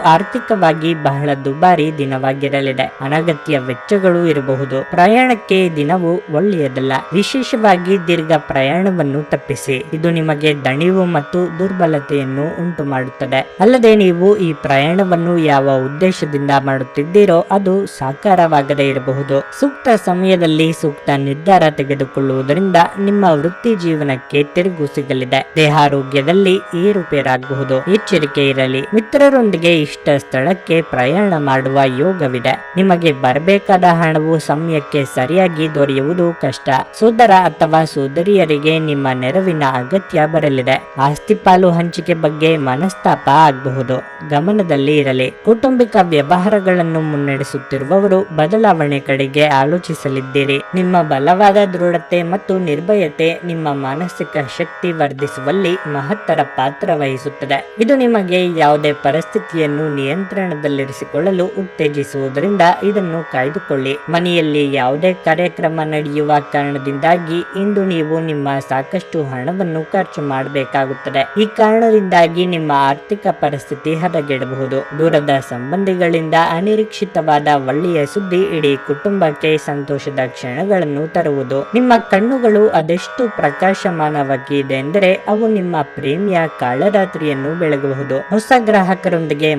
ಆರ್ಥಿಕವಾಗಿ ಬಹಳ ದುಬಾರಿ ದಿನವಾಗಿರಲಿದೆ. ಅನಗತ್ಯ ವೆಚ್ಚಗಳು ಇರಬಹುದು. ಪ್ರಯಾಣಕ್ಕೆ ದಿನವು ಒಳ್ಳೆಯದಲ್ಲ. ವಿಶೇಷವಾಗಿ ದೀರ್ಘ ಪ್ರಯಾಣವನ್ನು ತಪ್ಪಿಸಿ. ಇದು ನಿಮಗೆ ದಣಿವು ಮತ್ತು ದುರ್ಬಲತೆಯನ್ನು ಉಂಟು ಮಾಡುತ್ತದೆ ಅಲ್ಲದೆ ನೀವು ಈ ಪ್ರಯಾಣವನ್ನು ಯಾವ ಉದ್ದೇಶದಿಂದ ಮಾಡುತ್ತಿದ್ದೀರೋ ಅದು ಸಾಕಾರವಾಗದೇ ಇರಬಹುದು. ಸೂಕ್ತ ಸಮಯದಲ್ಲಿ ಸೂಕ್ತ ನಿರ್ಧಾರ ತೆಗೆದುಕೊಳ್ಳುವುದರಿಂದ ನಿಮ್ಮ ವೃತ್ತಿ ಜೀವನಕ್ಕೆ ತಿರುಗು ಸಿಗಲಿದೆ. ದೇಹಾರೋಗ್ಯದಲ್ಲಿ ಏರುಪೇರಾಗಬಹುದು. ಎಚ್ಚರಿಕೆ ಇರಲಿ. ಮಿತ್ರರೊಂದಿಗೆ ಇಷ್ಟ ಸ್ಥಳಕ್ಕೆ ಪ್ರಯಾಣ ಮಾಡುವ ಯೋಗವಿದೆ. ನಿಮಗೆ ಬರಬೇಕಾದ ಹಣವು ಸಮಯಕ್ಕೆ ಸರಿಯಾಗಿ ದೊರೆಯುವುದು ಕಷ್ಟ. ಸೋದರ ಅಥವಾ ಸೋದರಿಯರಿಗೆ ನಿಮ್ಮ ನೆರವಿನ ಅಗತ್ಯ ಬರಲಿದೆ. ಆಸ್ತಿ ಪಾಲು ಹಂಚಿಕೆ ಬಗ್ಗೆ ಮನಸ್ತಾಪ ಆಗಬಹುದು. ಗಮನದಲ್ಲಿ ಇರಲಿ. ಕೌಟುಂಬಿಕ ವ್ಯವಹಾರಗಳನ್ನು ಮುನ್ನಡೆಸುತ್ತಿರುವವರು ಬದಲಾವಣೆ ಕಡೆಗೆ ಆಲೋಚಿಸಲಿದ್ದೀರಿ. ನಿಮ್ಮ ಬಲವಾದ ದೃಢತೆ ಮತ್ತು ನಿರ್ಭಯತೆ ನಿಮ್ಮ ಮಾನಸಿಕ ಶಕ್ತಿ ವರ್ಧಿಸುವಲ್ಲಿ ಮಹತ್ತರ ಪಾತ್ರ ವಹಿಸುತ್ತದೆ. ಇದು ನಿಮಗೆ ಯಾವುದೇ ಪರಿಸ್ಥಿತಿಯನ್ನು ನಿಯಂತ್ರಣದಲ್ಲಿರಿಸಿಕೊಳ್ಳಲು ಉತ್ತೇಜಿಸುವುದರಿಂದ ಇದನ್ನು ಕಾಯ್ದುಕೊಳ್ಳಿ. ಮನೆಯಲ್ಲಿ ಯಾವುದೇ ಕಾರ್ಯಕ್ರಮ ನಡೆಯುವ ಕಾರಣದಿಂದಾಗಿ ಇಂದು ನೀವು ನಿಮ್ಮ ಸಾಕಷ್ಟು ಹಣವನ್ನು ಖರ್ಚು ಮಾಡಬೇಕಾಗುತ್ತದೆ. ಈ ಕಾರಣದಿಂದಾಗಿ ನಿಮ್ಮ ಆರ್ಥಿಕ ಪರಿಸ್ಥಿತಿ ಹದಗೆಡಬಹುದು. ದೂರದ ಸಂಬಂಧಿಗಳಿಂದ ಅನಿರೀಕ್ಷಿತವಾದ ಒಳ್ಳೆಯ ಸುದ್ದಿ ಇಡೀ ಕುಟುಂಬಕ್ಕೆ ಸಂತೋಷದ ಕ್ಷಣಗಳನ್ನು ತರುವುದು. ನಿಮ್ಮ ಕಣ್ಣುಗಳು ಅದೆಷ್ಟು ಪ್ರಕಾಶಮಾನವಾಗಿದೆ ಎಂದರೆ ಅವು ನಿಮ್ಮ ಪ್ರೇಮಿಯ ಕಾಳರಾತ್ರಿಯನ್ನು ಬೆಳಗಬಹುದು. ಹೊಸ ಗ್ರಾಹಕರೊಂದಿಗೆ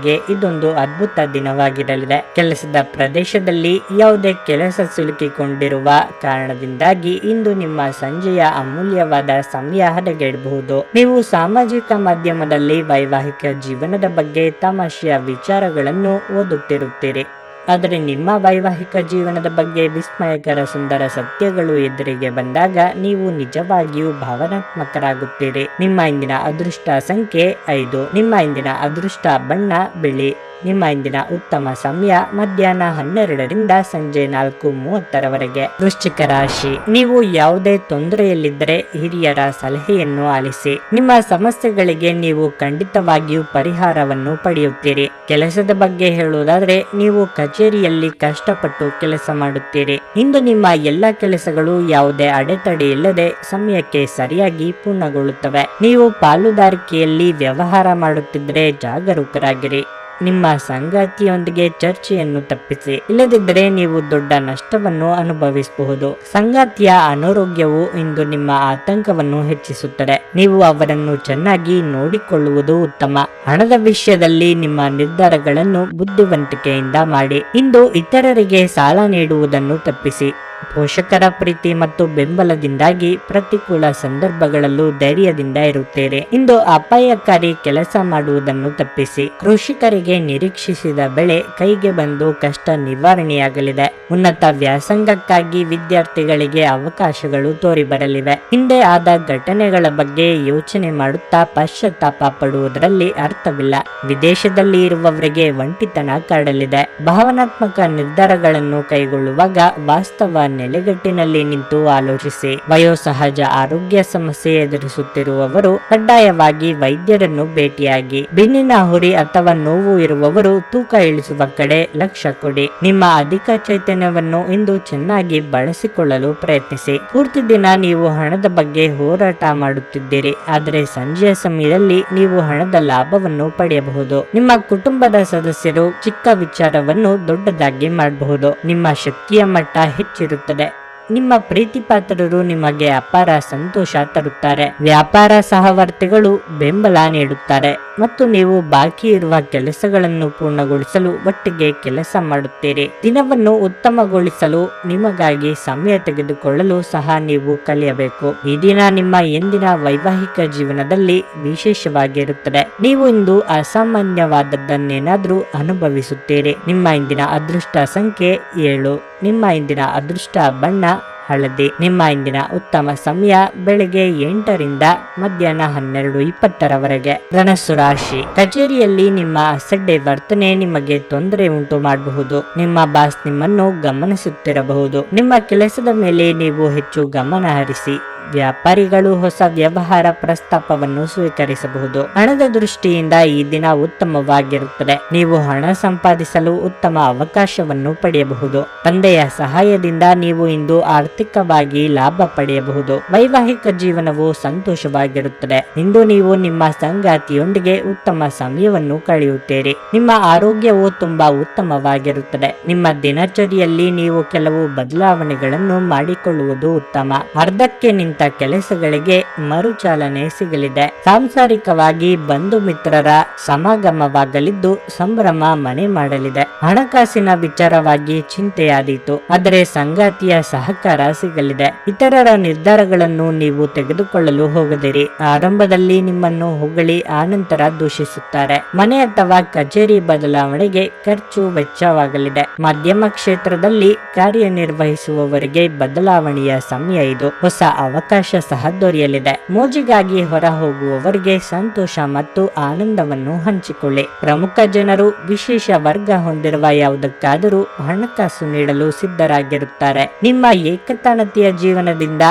ಮಾತುಕತೆಗೆ ಇದೊಂದು ಅದ್ಭುತ ದಿನವಾಗಿರಲಿದೆ. ಕೆಲಸದ ಪ್ರದೇಶದಲ್ಲಿ ಯಾವುದೇ ಕೆಲಸ ಸಿಲುಕಿಕೊಂಡಿರುವ ಕಾರಣದಿಂದಾಗಿ ಇಂದು ನಿಮ್ಮ ಸಂಜೆಯ ಅಮೂಲ್ಯವಾದ ಸಮಯ ಹದಗೆಡಬಹುದು. ನೀವು ಸಾಮಾಜಿಕ ಮಾಧ್ಯಮದಲ್ಲಿ ವೈವಾಹಿಕ ಜೀವನದ ಬಗ್ಗೆ ತಮಾಷೆಯ ವಿಚಾರಗಳನ್ನು ಓದುತ್ತಿರುತ್ತೀರಿ. ಆದರೆ ನಿಮ್ಮ ವೈವಾಹಿಕ ಜೀವನದ ಬಗ್ಗೆ ವಿಸ್ಮಯಕರ ಸುಂದರ ಸತ್ಯಗಳು ಎದುರಿಗೆ ಬಂದಾಗ ನೀವು ನಿಜವಾಗಿಯೂ ಭಾವನಾತ್ಮಕರಾಗುತ್ತೀರಿ. ನಿಮ್ಮ ಇಂದಿನ ಅದೃಷ್ಟ ಸಂಖ್ಯೆ ಐದು. ನಿಮ್ಮ ಇಂದಿನ ಅದೃಷ್ಟ ಬಣ್ಣ, ಬಿಳಿ. ನಿಮ್ಮ ಇಂದಿನ ಉತ್ತಮ ಸಮಯ ಮಧ್ಯಾಹ್ನ ಹನ್ನೆರಡರಿಂದ ಸಂಜೆ ನಾಲ್ಕು ಮೂವತ್ತರವರೆಗೆ. ವೃಶ್ಚಿಕ ರಾಶಿ. ನೀವು ಯಾವುದೇ ತೊಂದರೆಯಲ್ಲಿದ್ದರೆ ಹಿರಿಯರ ಸಲಹೆಯನ್ನು ಆಲಿಸಿ. ನಿಮ್ಮ ಸಮಸ್ಯೆಗಳಿಗೆ ನೀವು ಖಂಡಿತವಾಗಿಯೂ ಪರಿಹಾರವನ್ನು ಪಡೆಯುತ್ತೀರಿ. ಕೆಲಸದ ಬಗ್ಗೆ ಹೇಳುವುದಾದ್ರೆ ನೀವು ಕಚೇರಿಯಲ್ಲಿ ಕಷ್ಟಪಟ್ಟು ಕೆಲಸ ಮಾಡುತ್ತೀರಿ. ಇಂದು ನಿಮ್ಮ ಎಲ್ಲ ಕೆಲಸಗಳು ಯಾವುದೇ ಅಡೆತಡೆ ಇಲ್ಲದೆ ಸಮಯಕ್ಕೆ ಸರಿಯಾಗಿ ಪೂರ್ಣಗೊಳ್ಳುತ್ತವೆ. ನೀವು ಪಾಲುದಾರಿಕೆಯಲ್ಲಿ ವ್ಯವಹಾರ ಮಾಡುತ್ತಿದ್ದರೆ ಜಾಗರೂಕರಾಗಿರಿ. ನಿಮ್ಮ ಸಂಗಾತಿಯೊಂದಿಗೆ ಚರ್ಚೆಯನ್ನು ತಪ್ಪಿಸಿ. ಇಲ್ಲದಿದ್ದರೆ ನೀವು ದೊಡ್ಡ ನಷ್ಟವನ್ನು ಅನುಭವಿಸಬಹುದು. ಸಂಗಾತಿಯ ಅನಾರೋಗ್ಯವು ಇಂದು ನಿಮ್ಮ ಆತಂಕವನ್ನು ಹೆಚ್ಚಿಸುತ್ತದೆ. ನೀವು ಅವರನ್ನು ಚೆನ್ನಾಗಿ ನೋಡಿಕೊಳ್ಳುವುದು ಉತ್ತಮ. ಹಣದ ವಿಷಯದಲ್ಲಿ ನಿಮ್ಮ ನಿರ್ಧಾರಗಳನ್ನು ಬುದ್ಧಿವಂತಿಕೆಯಿಂದ ಮಾಡಿ. ಇಂದು ಇತರರಿಗೆ ಸಾಲ ನೀಡುವುದನ್ನು ತಪ್ಪಿಸಿ. ಪೋಷಕರ ಪ್ರೀತಿ ಮತ್ತು ಬೆಂಬಲದಿಂದಾಗಿ ಪ್ರತಿಕೂಲ ಸಂದರ್ಭಗಳಲ್ಲೂ ಧೈರ್ಯದಿಂದ ಇರುತ್ತೇವೆ. ಇಂದು ಅಪಾಯಕಾರಿ ಕೆಲಸ ಮಾಡುವುದನ್ನು ತಪ್ಪಿಸಿ, ಕೃಷಿಕರಿಗೆ ನಿರೀಕ್ಷಿಸಿದ ಬೆಳೆ ಕೈಗೆ ಬಂದು ಕಷ್ಟ ನಿವಾರಣೆಯಾಗಲಿದೆ. ಉನ್ನತ ವ್ಯಾಸಂಗಕ್ಕಾಗಿ ವಿದ್ಯಾರ್ಥಿಗಳಿಗೆ ಅವಕಾಶಗಳು ತೋರಿಬರಲಿವೆ. ಹಿಂದೆ ಆದ ಘಟನೆಗಳ ಬಗ್ಗೆ ಯೋಚನೆ ಮಾಡುತ್ತಾ ಪಶ್ಚಾತ್ತಾಪ ಪಡುವುದರಲ್ಲಿ ಅರ್ಥವಿಲ್ಲ. ವಿದೇಶದಲ್ಲಿ ಇರುವವರಿಗೆ ಒಂಟಿತನ ಕಾಡಲಿದೆ. ಭಾವನಾತ್ಮಕ ನಿರ್ಧಾರಗಳನ್ನು ಕೈಗೊಳ್ಳುವಾಗ ವಾಸ್ತವ ನೆಲೆಗಟ್ಟಿನಲ್ಲಿ ನಿಂತು ಆಲೋಚಿಸಿ. ವಯೋಸಹಜ ಆರೋಗ್ಯ ಸಮಸ್ಯೆ ಎದುರಿಸುತ್ತಿರುವವರು ಕಡ್ಡಾಯವಾಗಿ ವೈದ್ಯರನ್ನು ಭೇಟಿಯಾಗಿ. ಬೆನ್ನಿನ ಹುರಿ ಅಥವಾ ನೋವು ಇರುವವರು ತೂಕ ಇಳಿಸುವ ಕಡೆ ಲಕ್ಷ್ಯ ಕೊಡಿ. ನಿಮ್ಮ ಅಧಿಕ ಚೈತನ್ಯವನ್ನು ಇಂದು ಚೆನ್ನಾಗಿ ಬಳಸಿಕೊಳ್ಳಲು ಪ್ರಯತ್ನಿಸಿ. ಪೂರ್ತಿ ದಿನ ನೀವು ಹಣದ ಬಗ್ಗೆ ಹೋರಾಟ ಮಾಡುತ್ತಿದ್ದೀರಿ. ಆದರೆ ಸಂಜೆಯ ಸಮಯದಲ್ಲಿ ನೀವು ಹಣದ ಲಾಭವನ್ನು ಪಡೆಯಬಹುದು. ನಿಮ್ಮ ಕುಟುಂಬದ ಸದಸ್ಯರು ಚಿಕ್ಕ ವಿಚಾರವನ್ನು ದೊಡ್ಡದಾಗಿ ಮಾಡಬಹುದು. ನಿಮ್ಮ ಶಕ್ತಿಯ ಮಟ್ಟ ಹೆಚ್ಚಿರುತ್ತದೆ. ದೊರೆಯುತ್ತದೆ ನಿಮ್ಮ ಪ್ರೀತಿ ಪಾತ್ರರು ನಿಮಗೆ ಅಪಾರ ಸಂತೋಷ ತರುತ್ತಾರೆ. ವ್ಯಾಪಾರ ಸಹವರ್ತಿಗಳು ಬೆಂಬಲ ನೀಡುತ್ತಾರೆ ಮತ್ತು ನೀವು ಬಾಕಿ ಇರುವ ಕೆಲಸಗಳನ್ನು ಪೂರ್ಣಗೊಳಿಸಲು ಒಟ್ಟಿಗೆ ಕೆಲಸ ಮಾಡುತ್ತೀರಿ. ದಿನವನ್ನು ಉತ್ತಮಗೊಳಿಸಲು ನಿಮಗಾಗಿ ಸಮಯ ತೆಗೆದುಕೊಳ್ಳಲು ಸಹ ನೀವು ಕಲಿಯಬೇಕು. ಈ ದಿನ ನಿಮ್ಮ ಎಂದಿನ ವೈವಾಹಿಕ ಜೀವನದಲ್ಲಿ ವಿಶೇಷವಾಗಿರುತ್ತದೆ. ನೀವು ಇಂದು ಅಸಾಮಾನ್ಯವಾದದ್ದನ್ನೇನಾದ್ರೂ ಅನುಭವಿಸುತ್ತೀರಿ. ನಿಮ್ಮ ಇಂದಿನ ಅದೃಷ್ಟ ಸಂಖ್ಯೆ ಏಳು. ನಿಮ್ಮ ಇಂದಿನ ಅದೃಷ್ಟ ಬಣ್ಣ ಹಳದಿ. ನಿಮ್ಮ ಇಂದಿನ ಉತ್ತಮ ಸಮಯ ಬೆಳಗ್ಗೆ ಎಂಟರಿಂದ ಮಧ್ಯಾಹ್ನ ಹನ್ನೆರಡು ಇಪ್ಪತ್ತರವರೆಗೆ. ಧನಸ್ಸು ರಾಶಿ. ಕಚೇರಿಯಲ್ಲಿ ನಿಮ್ಮ ಅಸಡ್ಡೆ ವರ್ತನೆ ನಿಮಗೆ ತೊಂದರೆ ಉಂಟು ಮಾಡಬಹುದು. ನಿಮ್ಮ ಬಾಸ್ ನಿಮ್ಮನ್ನು ಗಮನಿಸುತ್ತಿರಬಹುದು. ನಿಮ್ಮ ಕೆಲಸದ ಮೇಲೆ ನೀವು ಹೆಚ್ಚು ಗಮನ ಹರಿಸಿ. ವ್ಯಾಪಾರಿಗಳು ಹೊಸ ವ್ಯವಹಾರ ಪ್ರಸ್ತಾಪವನ್ನು ಸ್ವೀಕರಿಸಬಹುದು. ಹಣದ ದೃಷ್ಟಿಯಿಂದ ಈ ದಿನ ಉತ್ತಮವಾಗಿರುತ್ತದೆ. ನೀವು ಹಣ ಸಂಪಾದಿಸಲು ಉತ್ತಮ ಅವಕಾಶವನ್ನು ಪಡೆಯಬಹುದು. ತಂದೆಯ ಸಹಾಯದಿಂದ ನೀವು ಇಂದು ಆರ್ಥಿಕವಾಗಿ ಲಾಭ ಪಡೆಯಬಹುದು. ವೈವಾಹಿಕ ಜೀವನವು ಸಂತೋಷವಾಗಿರುತ್ತದೆ. ಇಂದು ನೀವು ನಿಮ್ಮ ಸಂಗಾತಿಯೊಂದಿಗೆ ಉತ್ತಮ ಸಮಯವನ್ನು ಕಳೆಯುತ್ತೀರಿ. ನಿಮ್ಮ ಆರೋಗ್ಯವು ತುಂಬಾ ಉತ್ತಮವಾಗಿರುತ್ತದೆ. ನಿಮ್ಮ ದಿನಚರಿಯಲ್ಲಿ ನೀವು ಕೆಲವು ಬದಲಾವಣೆಗಳನ್ನು ಮಾಡಿಕೊಳ್ಳುವುದು ಉತ್ತಮ. ಅರ್ಧಕ್ಕೆ ನಿಂತ ಕೆಲಸಗಳಿಗೆ ಮರುಚಾಲನೆ ಸಿಗಲಿದೆ. ಸಾಂಸಾರಿಕವಾಗಿ ಬಂಧು ಮಿತ್ರರ ಸಮಾಗಮವಾಗಲಿದ್ದು ಸಂಭ್ರಮ ಮನೆ ಮಾಡಲಿದೆ. ಹಣಕಾಸಿನ ವಿಚಾರವಾಗಿ ಚಿಂತೆಯಾದೀತು. ಆದರೆ ಸಂಗಾತಿಯ ಸಹಕಾರ ಸಿಗಲಿದೆ ಇತರರ ನಿರ್ಧಾರಗಳನ್ನು ನೀವು ತೆಗೆದುಕೊಳ್ಳಲು ಹೋಗದಿರಿ. ಆರಂಭದಲ್ಲಿ ನಿಮ್ಮನ್ನು ಹೊಗಳಿ, ಆನಂತರ ದೂಷಿಸುತ್ತಾರೆ. ಮನೆ ಅಥವಾ ಕಚೇರಿ ಬದಲಾವಣೆಗೆ ಖರ್ಚು ವೆಚ್ಚವಾಗಲಿದೆ. ಮಾಧ್ಯಮ ಕ್ಷೇತ್ರದಲ್ಲಿ ಕಾರ್ಯನಿರ್ವಹಿಸುವವರಿಗೆ ಬದಲಾವಣೆಯ ಸಮಯ ಇದು. ಹೊಸ ಅವಕಾಶ ಸಹ ದೊರೆಯಲಿದೆ. ಮೋಜಿಗಾಗಿ ಹೊರ ಹೋಗುವವರಿಗೆ ಸಂತೋಷ ಮತ್ತು ಆನಂದವನ್ನು ಹಂಚಿಕೊಳ್ಳಿ. ಪ್ರಮುಖ ಜನರು ವಿಶೇಷ ವರ್ಗ ಹೊಂದಿರುವ ಯಾವುದಕ್ಕಾದರೂ ಹಣಕಾಸು ನೀಡಲು ಸಿದ್ಧರಾಗಿರುತ್ತಾರೆ. ನಿಮ್ಮ ಏಕತಾನತೆಯ ಜೀವನದಿಂದ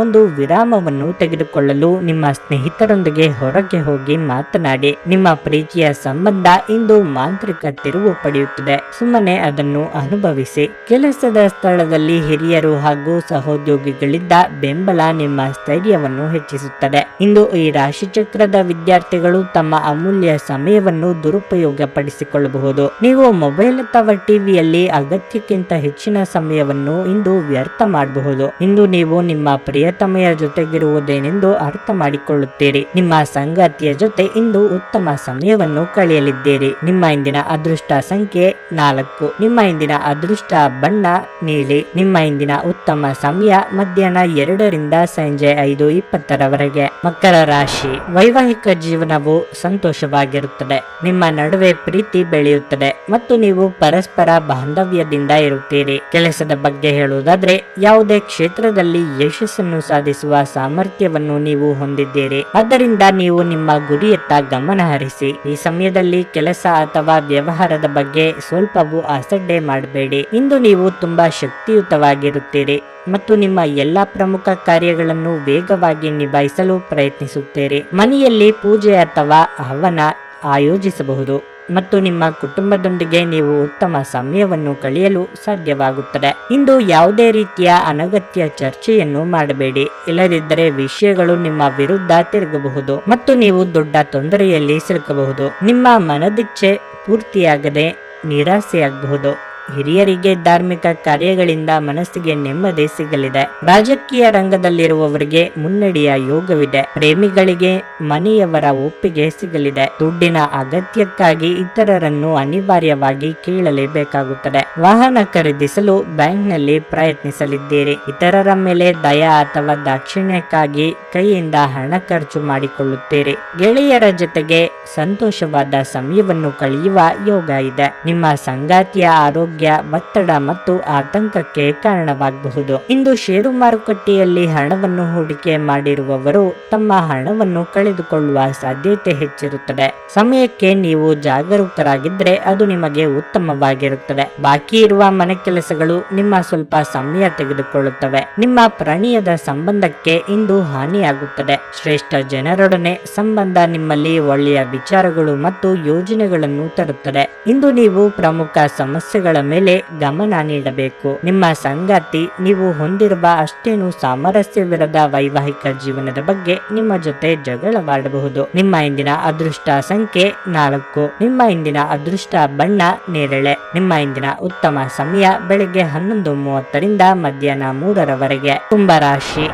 ಒಂದು ವಿರಾಮವನ್ನು ತೆಗೆದುಕೊಳ್ಳಲು ನಿಮ್ಮ ಸ್ನೇಹಿತರೊಂದಿಗೆ ಹೊರಗೆ ಹೋಗಿ ಮಾತನಾಡಿ. ನಿಮ್ಮ ಪ್ರೀತಿಯ ಸಂಬಂಧ ಇಂದು ಮಾಂತ್ರಿಕ ತಿರುವು ಪಡೆಯುತ್ತದೆ. ಸುಮ್ಮನೆ ಅದನ್ನು ಅನುಭವಿಸಿ. ಕೆಲಸದ ಸ್ಥಳದಲ್ಲಿ ಹಿರಿಯರು ಹಾಗೂ ಸಹೋದ್ಯೋಗಿಗಳಿಂದ ಬೆಂಬಲ ನಿಮ್ಮ ಸ್ಥೈರ್ಯವನ್ನು ಹೆಚ್ಚಿಸುತ್ತದೆ. ಇಂದು ಈ ರಾಶಿಚಕ್ರದ ವಿದ್ಯಾರ್ಥಿಗಳು ತಮ್ಮ ಅಮೂಲ್ಯ ಸಮಯವನ್ನು ದುರುಪಯೋಗ ಪಡಿಸಿಕೊಳ್ಳಬಹುದು ನೀವು ಮೊಬೈಲ್ ಅಥವಾ ಟಿವಿಯಲ್ಲಿ ಅಗತ್ಯಕ್ಕಿಂತ ಹೆಚ್ಚಿನ ಸಮಯವನ್ನು ಇಂದು ವ್ಯರ್ಥ ಮಾಡಬಹುದು. ಇಂದು ನೀವು ನಿಮ್ಮ ಪ್ರಿಯತಮೆಯ ಜೊತೆಗಿರುವುದೇನೆಂದು ಅರ್ಥ ಮಾಡಿಕೊಳ್ಳುತ್ತೀರಿ ನಿಮ್ಮ ಸಂಗಾತಿಯ ಜೊತೆ ಇಂದು ಉತ್ತಮ ಸಮಯವನ್ನು ಕಳೆಯಲಿದ್ದೀರಿ. ನಿಮ್ಮ ಇಂದಿನ ಅದೃಷ್ಟ ಸಂಖ್ಯೆ ನಾಲ್ಕು. ನಿಮ್ಮ ಇಂದಿನ ಅದೃಷ್ಟ ಬಣ್ಣ ನೀಲಿ. ನಿಮ್ಮ ಇಂದಿನ ಉತ್ತಮ ಸಮಯ ಮಧ್ಯಾಹ್ನ ಎರಡರಿಂದ ಸಂಜೆ ಐದು ಇಪ್ಪತ್ತರವರೆಗೆ. ಮಕರ ರಾಶಿ. ವೈವಾಹಿಕ ಜೀವನವು ಸಂತೋಷವಾಗಿರುತ್ತದೆ. ನಿಮ್ಮ ನಡುವೆ ಪ್ರೀತಿ ಬೆಳೆಯುತ್ತದೆ ಮತ್ತು ನೀವು ಪರಸ್ಪರ ಬಾಂಧವ್ಯದಿಂದ ಇರುತ್ತೀರಿ. ಕೆಲಸದ ಬಗ್ಗೆ ಹೇಳುವುದಾದ್ರೆ, ಯಾವುದೇ ಕ್ಷೇತ್ರದಲ್ಲಿ ಯಶಸ್ಸನ್ನು ಸಾಧಿಸುವ ಸಾಮರ್ಥ್ಯವನ್ನು ನೀವು ಹೊಂದಿದ್ದೀರಿ. ಆದ್ದರಿಂದ ನೀವು ನಿಮ್ಮ ಗುರಿಯತ್ತ ಗಮನ ಹರಿಸಿ. ಈ ಸಮಯದಲ್ಲಿ ಕೆಲಸ ಅಥವಾ ವ್ಯವಹಾರದ ಬಗ್ಗೆ ಸ್ವಲ್ಪವೂ ಅಸಡ್ಡೆ ಮಾಡಬೇಡಿ. ಇಂದು ನೀವು ತುಂಬಾ ಶಕ್ತಿಯುತವಾಗಿರುತ್ತೀರಿ ಮತ್ತು ನಿಮ್ಮ ಎಲ್ಲಾ ಪ್ರಮುಖ ಕಾರ್ಯಗಳನ್ನು ವೇಗವಾಗಿ ನಿಭಾಯಿಸಲು ಪ್ರಯತ್ನಿಸುತ್ತೀರಿ. ಮನೆಯಲ್ಲಿ ಪೂಜೆ ಅಥವಾ ಹವನ ಆಯೋಜಿಸಬಹುದು. ಮತ್ತು ನಿಮ್ಮ ಕುಟುಂಬದೊಂದಿಗೆ ನೀವು ಉತ್ತಮ ಸಮಯವನ್ನು ಕಳೆಯಲು ಸಾಧ್ಯವಾಗುತ್ತದೆ. ಇಂದು ಯಾವುದೇ ರೀತಿಯ ಅನಗತ್ಯ ಚರ್ಚೆಯನ್ನು ಮಾಡಬೇಡಿ. ಇಲ್ಲದಿದ್ದರೆ ವಿಷಯಗಳು ನಿಮ್ಮ ವಿರುದ್ಧ ತಿರುಗಬಹುದು ಮತ್ತು ನೀವು ದೊಡ್ಡ ತೊಂದರೆಯಲ್ಲಿ ಸಿಲುಕಬಹುದು. ನಿಮ್ಮ ಮನದಿಚ್ಛೆ ಪೂರ್ತಿಯಾಗದೆ ನಿರಾಸೆಯಾಗಬಹುದು. ಹಿರಿಯರಿಗೆ ಧಾರ್ಮಿಕ ಕಾರ್ಯಗಳಿಂದ ಮನಸ್ಸಿಗೆ ನೆಮ್ಮದಿ ಸಿಗಲಿದೆ. ರಾಜಕೀಯ ರಂಗದಲ್ಲಿರುವವರಿಗೆ ಮುನ್ನಡೆಯ ಯೋಗವಿದೆ. ಪ್ರೇಮಿಗಳಿಗೆ ಮನೆಯವರ ಒಪ್ಪಿಗೆ ಸಿಗಲಿದೆ. ದುಡ್ಡಿನ ಅಗತ್ಯಕ್ಕಾಗಿ ಇತರರನ್ನು ಅನಿವಾರ್ಯವಾಗಿ ಕೇಳಲೇಬೇಕಾಗುತ್ತದೆ. ವಾಹನ ಖರೀದಿಸಲು ಬ್ಯಾಂಕ್ನಲ್ಲಿ ಪ್ರಯತ್ನಿಸಲಿದ್ದೀರಿ. ಇತರರ ಮೇಲೆ ದಯ ಅಥವಾ ದಾಕ್ಷಿಣ್ಯಕ್ಕಾಗಿ ಕೈಯಿಂದ ಹಣ ಖರ್ಚು ಮಾಡಿಕೊಳ್ಳುತ್ತೀರಿ. ಗೆಳೆಯರ ಜೊತೆಗೆ ಸಂತೋಷವಾದ ಸಮಯವನ್ನು ಕಳೆಯುವ ಯೋಗ ಇದೆ. ನಿಮ್ಮ ಸಂಗಾತಿಯ ಆರೋಗ್ಯ ಅನಾರೋಗ್ಯ ಒತ್ತಡ ಮತ್ತು ಆತಂಕಕ್ಕೆ ಕಾರಣವಾಗಬಹುದು. ಇಂದು ಷೇರು ಮಾರುಕಟ್ಟೆಯಲ್ಲಿ ಹಣವನ್ನು ಹೂಡಿಕೆ ಮಾಡಿರುವವರು ತಮ್ಮ ಹಣವನ್ನು ಕಳೆದುಕೊಳ್ಳುವ ಸಾಧ್ಯತೆ ಹೆಚ್ಚಿರುತ್ತದೆ. ಸಮಯಕ್ಕೆ ನೀವು ಜಾಗರೂಕರಾಗಿದ್ದರೆ ಅದು ನಿಮಗೆ ಉತ್ತಮವಾಗಿರುತ್ತದೆ. ಬಾಕಿ ಇರುವ ಮನೆ ಕೆಲಸಗಳು ನಿಮ್ಮ ಸ್ವಲ್ಪ ಸಮಯ ತೆಗೆದುಕೊಳ್ಳುತ್ತವೆ. ನಿಮ್ಮ ಪ್ರಣಯದ ಸಂಬಂಧಕ್ಕೆ ಇಂದು ಹಾನಿಯಾಗುತ್ತದೆ. ಶ್ರೇಷ್ಠ ಜನರೊಡನೆ ಸಂಬಂಧ ನಿಮ್ಮಲ್ಲಿ ಒಳ್ಳೆಯ ವಿಚಾರಗಳು ಮತ್ತು ಯೋಜನೆಗಳನ್ನು ತರುತ್ತದೆ. ಇಂದು ನೀವು ಪ್ರಮುಖ ಸಮಸ್ಯೆಗಳ ಮೇಲೆ ಗಮನ ನೀಡಬೇಕು. ನಿಮ್ಮ ಸಂಗಾತಿ ನೀವು ಹೊಂದಿರುವ ಅಷ್ಟೇನು ಸಾಮರಸ್ಯವಿರದ ವೈವಾಹಿಕ ಜೀವನದ ಬಗ್ಗೆ ನಿಮ್ಮ ಜೊತೆ ಜಗಳವಾಡಬಹುದು. ನಿಮ್ಮ ಇಂದಿನ ಅದೃಷ್ಟ ಸಂಖ್ಯೆ ನಾಲ್ಕು. ನಿಮ್ಮ ಇಂದಿನ ಅದೃಷ್ಟ ಬಣ್ಣ ನೇರಳೆ. ನಿಮ್ಮ ಇಂದಿನ ಉತ್ತಮ ಸಮಯ ಬೆಳಗ್ಗೆ ಹನ್ನೊಂದು ಮೂವತ್ತರಿಂದ ಮಧ್ಯಾಹ್ನ ಮೂರರವರೆಗೆ. ಕುಂಭರಾಶಿ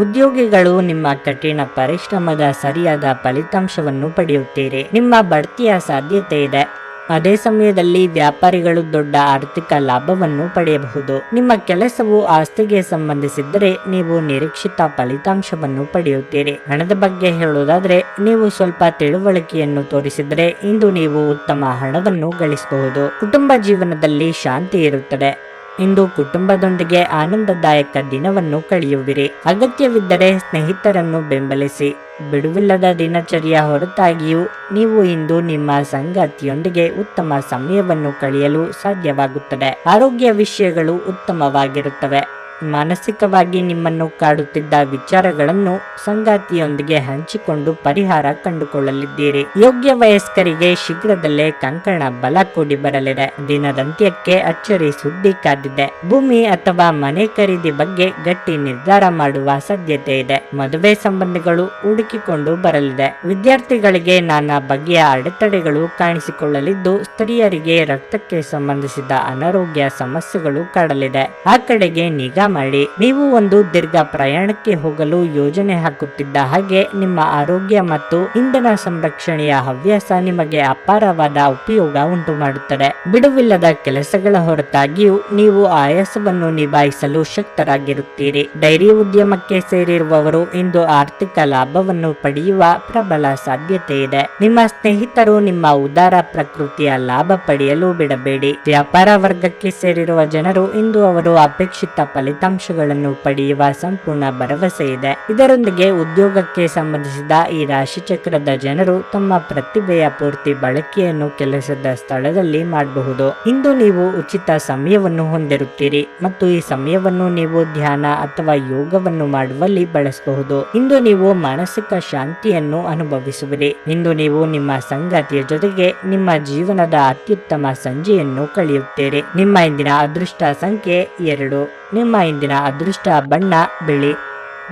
ಉದ್ಯೋಗಿಗಳು ನಿಮ್ಮ ಕಠಿಣ ಪರಿಶ್ರಮದ ಸರಿಯಾದ ಫಲಿತಾಂಶವನ್ನು ಪಡೆಯುತ್ತೀರಿ. ನಿಮ್ಮ ಬಡ್ತಿಯ ಸಾಧ್ಯತೆ ಇದೆ. ಅದೇ ಸಮಯದಲ್ಲಿ ವ್ಯಾಪಾರಿಗಳು ದೊಡ್ಡ ಆರ್ಥಿಕ ಲಾಭವನ್ನು ಪಡೆಯಬಹುದು. ನಿಮ್ಮ ಕೆಲಸವು ಆಸ್ತಿಗೆ ಸಂಬಂಧಿಸಿದ್ದರೆ ನೀವು ನಿರೀಕ್ಷಿತ ಫಲಿತಾಂಶವನ್ನು ಪಡೆಯುತ್ತೀರಿ. ಹಣದ ಬಗ್ಗೆ ಹೇಳುವುದಾದ್ರೆ, ನೀವು ಸ್ವಲ್ಪ ತಿಳುವಳಿಕೆಯನ್ನು ತೋರಿಸಿದರೆ ಇಂದು ನೀವು ಉತ್ತಮ ಹಣವನ್ನು ಗಳಿಸಬಹುದು. ಕುಟುಂಬ ಜೀವನದಲ್ಲಿ ಶಾಂತಿ ಇರುತ್ತದೆ. ಇಂದು ಕುಟುಂಬದೊಂದಿಗೆ ಆನಂದದಾಯಕ ದಿನವನ್ನು ಕಳೆಯುವಿರಿ. ಅಗತ್ಯವಿದ್ದರೆ ಸ್ನೇಹಿತರನ್ನು ಬೆಂಬಲಿಸಿ. ಬಿಡುವಿಲ್ಲದ ದಿನಚರಿಯ ಹೊರತಾಗಿಯೂ ನೀವು ಇಂದು ನಿಮ್ಮ ಸಂಗಾತಿಯೊಂದಿಗೆ ಉತ್ತಮ ಸಮಯವನ್ನು ಕಳೆಯಲು ಸಾಧ್ಯವಾಗುತ್ತದೆ. ಆರೋಗ್ಯ ವಿಷಯಗಳು ಉತ್ತಮವಾಗಿರುತ್ತವೆ. ಮಾನಸಿಕವಾಗಿ ನಿಮ್ಮನ್ನು ಕಾಡುತ್ತಿದ್ದ ವಿಚಾರಗಳನ್ನು ಸಂಗಾತಿಯೊಂದಿಗೆ ಹಂಚಿಕೊಂಡು ಪರಿಹಾರ ಕಂಡುಕೊಳ್ಳಲಿದ್ದೀರಿ. ಯೋಗ್ಯ ವಯಸ್ಕರಿಗೆ ಶೀಘ್ರದಲ್ಲೇ ಕಂಕಣ ಬಲ ಕೂಡಿ ಬರಲಿದೆ. ದಿನದಂತ್ಯಕ್ಕೆ ಅಚ್ಚರಿ ಸುದ್ದಿ ಕಾದಿದೆ. ಭೂಮಿ ಅಥವಾ ಮನೆ ಖರೀದಿ ಬಗ್ಗೆ ಗಟ್ಟಿ ನಿರ್ಧಾರ ಮಾಡುವ ಸಾಧ್ಯತೆ ಇದೆ. ಮದುವೆ ಸಂಬಂಧಗಳು ಹುಡುಕಿಕೊಂಡು ಬರಲಿದೆ. ವಿದ್ಯಾರ್ಥಿಗಳಿಗೆ ನಾನಾ ಬಗೆಯ ಅಡೆತಡೆಗಳು ಕಾಣಿಸಿಕೊಳ್ಳಲಿದ್ದು ಸ್ತ್ರೀಯರಿಗೆ ರಕ್ತಕ್ಕೆ ಸಂಬಂಧಿಸಿದ ಅನಾರೋಗ್ಯ ಸಮಸ್ಯೆಗಳು ಕಾಡಲಿದೆ. ಆ ಕಡೆಗೆ ನಿಗಾ ಮಾಡಿ. ನೀವು ಒಂದು ದೀರ್ಘ ಪ್ರಯಾಣಕ್ಕೆ ಹೋಗಲು ಯೋಜನೆ ಹಾಕುತ್ತಿದ್ದ ಹಾಗೆ ನಿಮ್ಮ ಆರೋಗ್ಯ ಮತ್ತು ಇಂಧನ ಸಂರಕ್ಷಣೆಯ ಹವ್ಯಾಸ ನಿಮಗೆ ಅಪಾರವಾದ ಉಪಯೋಗ ಉಂಟು ಮಾಡುತ್ತದೆ. ಬಿಡುವಿಲ್ಲದ ಕೆಲಸಗಳ ಹೊರತಾಗಿಯೂ ನೀವು ಆಯಾಸವನ್ನು ನಿಭಾಯಿಸಲು ಶಕ್ತರಾಗಿರುತ್ತೀರಿ. ಡೈರಿ ಉದ್ಯಮಕ್ಕೆ ಸೇರಿರುವವರು ಇಂದು ಆರ್ಥಿಕ ಲಾಭವನ್ನು ಪಡೆಯುವ ಪ್ರಬಲ ಸಾಧ್ಯತೆ ಇದೆ. ನಿಮ್ಮ ಸ್ನೇಹಿತರು ನಿಮ್ಮ ಉದಾರ ಪ್ರಕೃತಿಯ ಲಾಭ ಪಡೆಯಲು ಬಿಡಬೇಡಿ. ವ್ಯಾಪಾರ ವರ್ಗಕ್ಕೆ ಸೇರಿರುವ ಜನರು ಇಂದು ಅವರು ಅಪೇಕ್ಷಿತ ಫಲಿತಾಂಶಗಳನ್ನು ಪಡೆಯುವ ಸಂಪೂರ್ಣ ಭರವಸೆ ಇದೆ. ಇದರೊಂದಿಗೆ ಉದ್ಯೋಗಕ್ಕೆ ಸಂಬಂಧಿಸಿದ ಈ ರಾಶಿಚಕ್ರದ ಜನರು ತಮ್ಮ ಪ್ರತಿಭೆಯ ಪೂರ್ತಿ ಬಳಕೆಯನ್ನು ಕೆಲಸದ ಸ್ಥಳದಲ್ಲಿ ಮಾಡಬಹುದು. ಇಂದು ನೀವು ಉಚಿತ ಸಮಯವನ್ನು ಹೊಂದಿರುತ್ತೀರಿ ಮತ್ತು ಈ ಸಮಯವನ್ನು ನೀವು ಧ್ಯಾನ ಅಥವಾ ಯೋಗವನ್ನು ಮಾಡುವಲ್ಲಿ ಬಳಸಬಹುದು. ಇಂದು ನೀವು ಮಾನಸಿಕ ಶಾಂತಿಯನ್ನು ಅನುಭವಿಸುವಿರಿ. ಇಂದು ನೀವು ನಿಮ್ಮ ಸಂಗಾತಿಯ ಜೊತೆಗೆ ನಿಮ್ಮ ಜೀವನದ ಅತ್ಯುತ್ತಮ ಸಂಜೆಯನ್ನು ಕಳೆಯುತ್ತೀರಿ. ನಿಮ್ಮ ಇಂದಿನ ಅದೃಷ್ಟ ಸಂಖ್ಯೆ ಎರಡು. ನಿಮ್ಮ ಇಂದಿನ ಅದೃಷ್ಟ ಬಣ್ಣ ಬಿಳಿ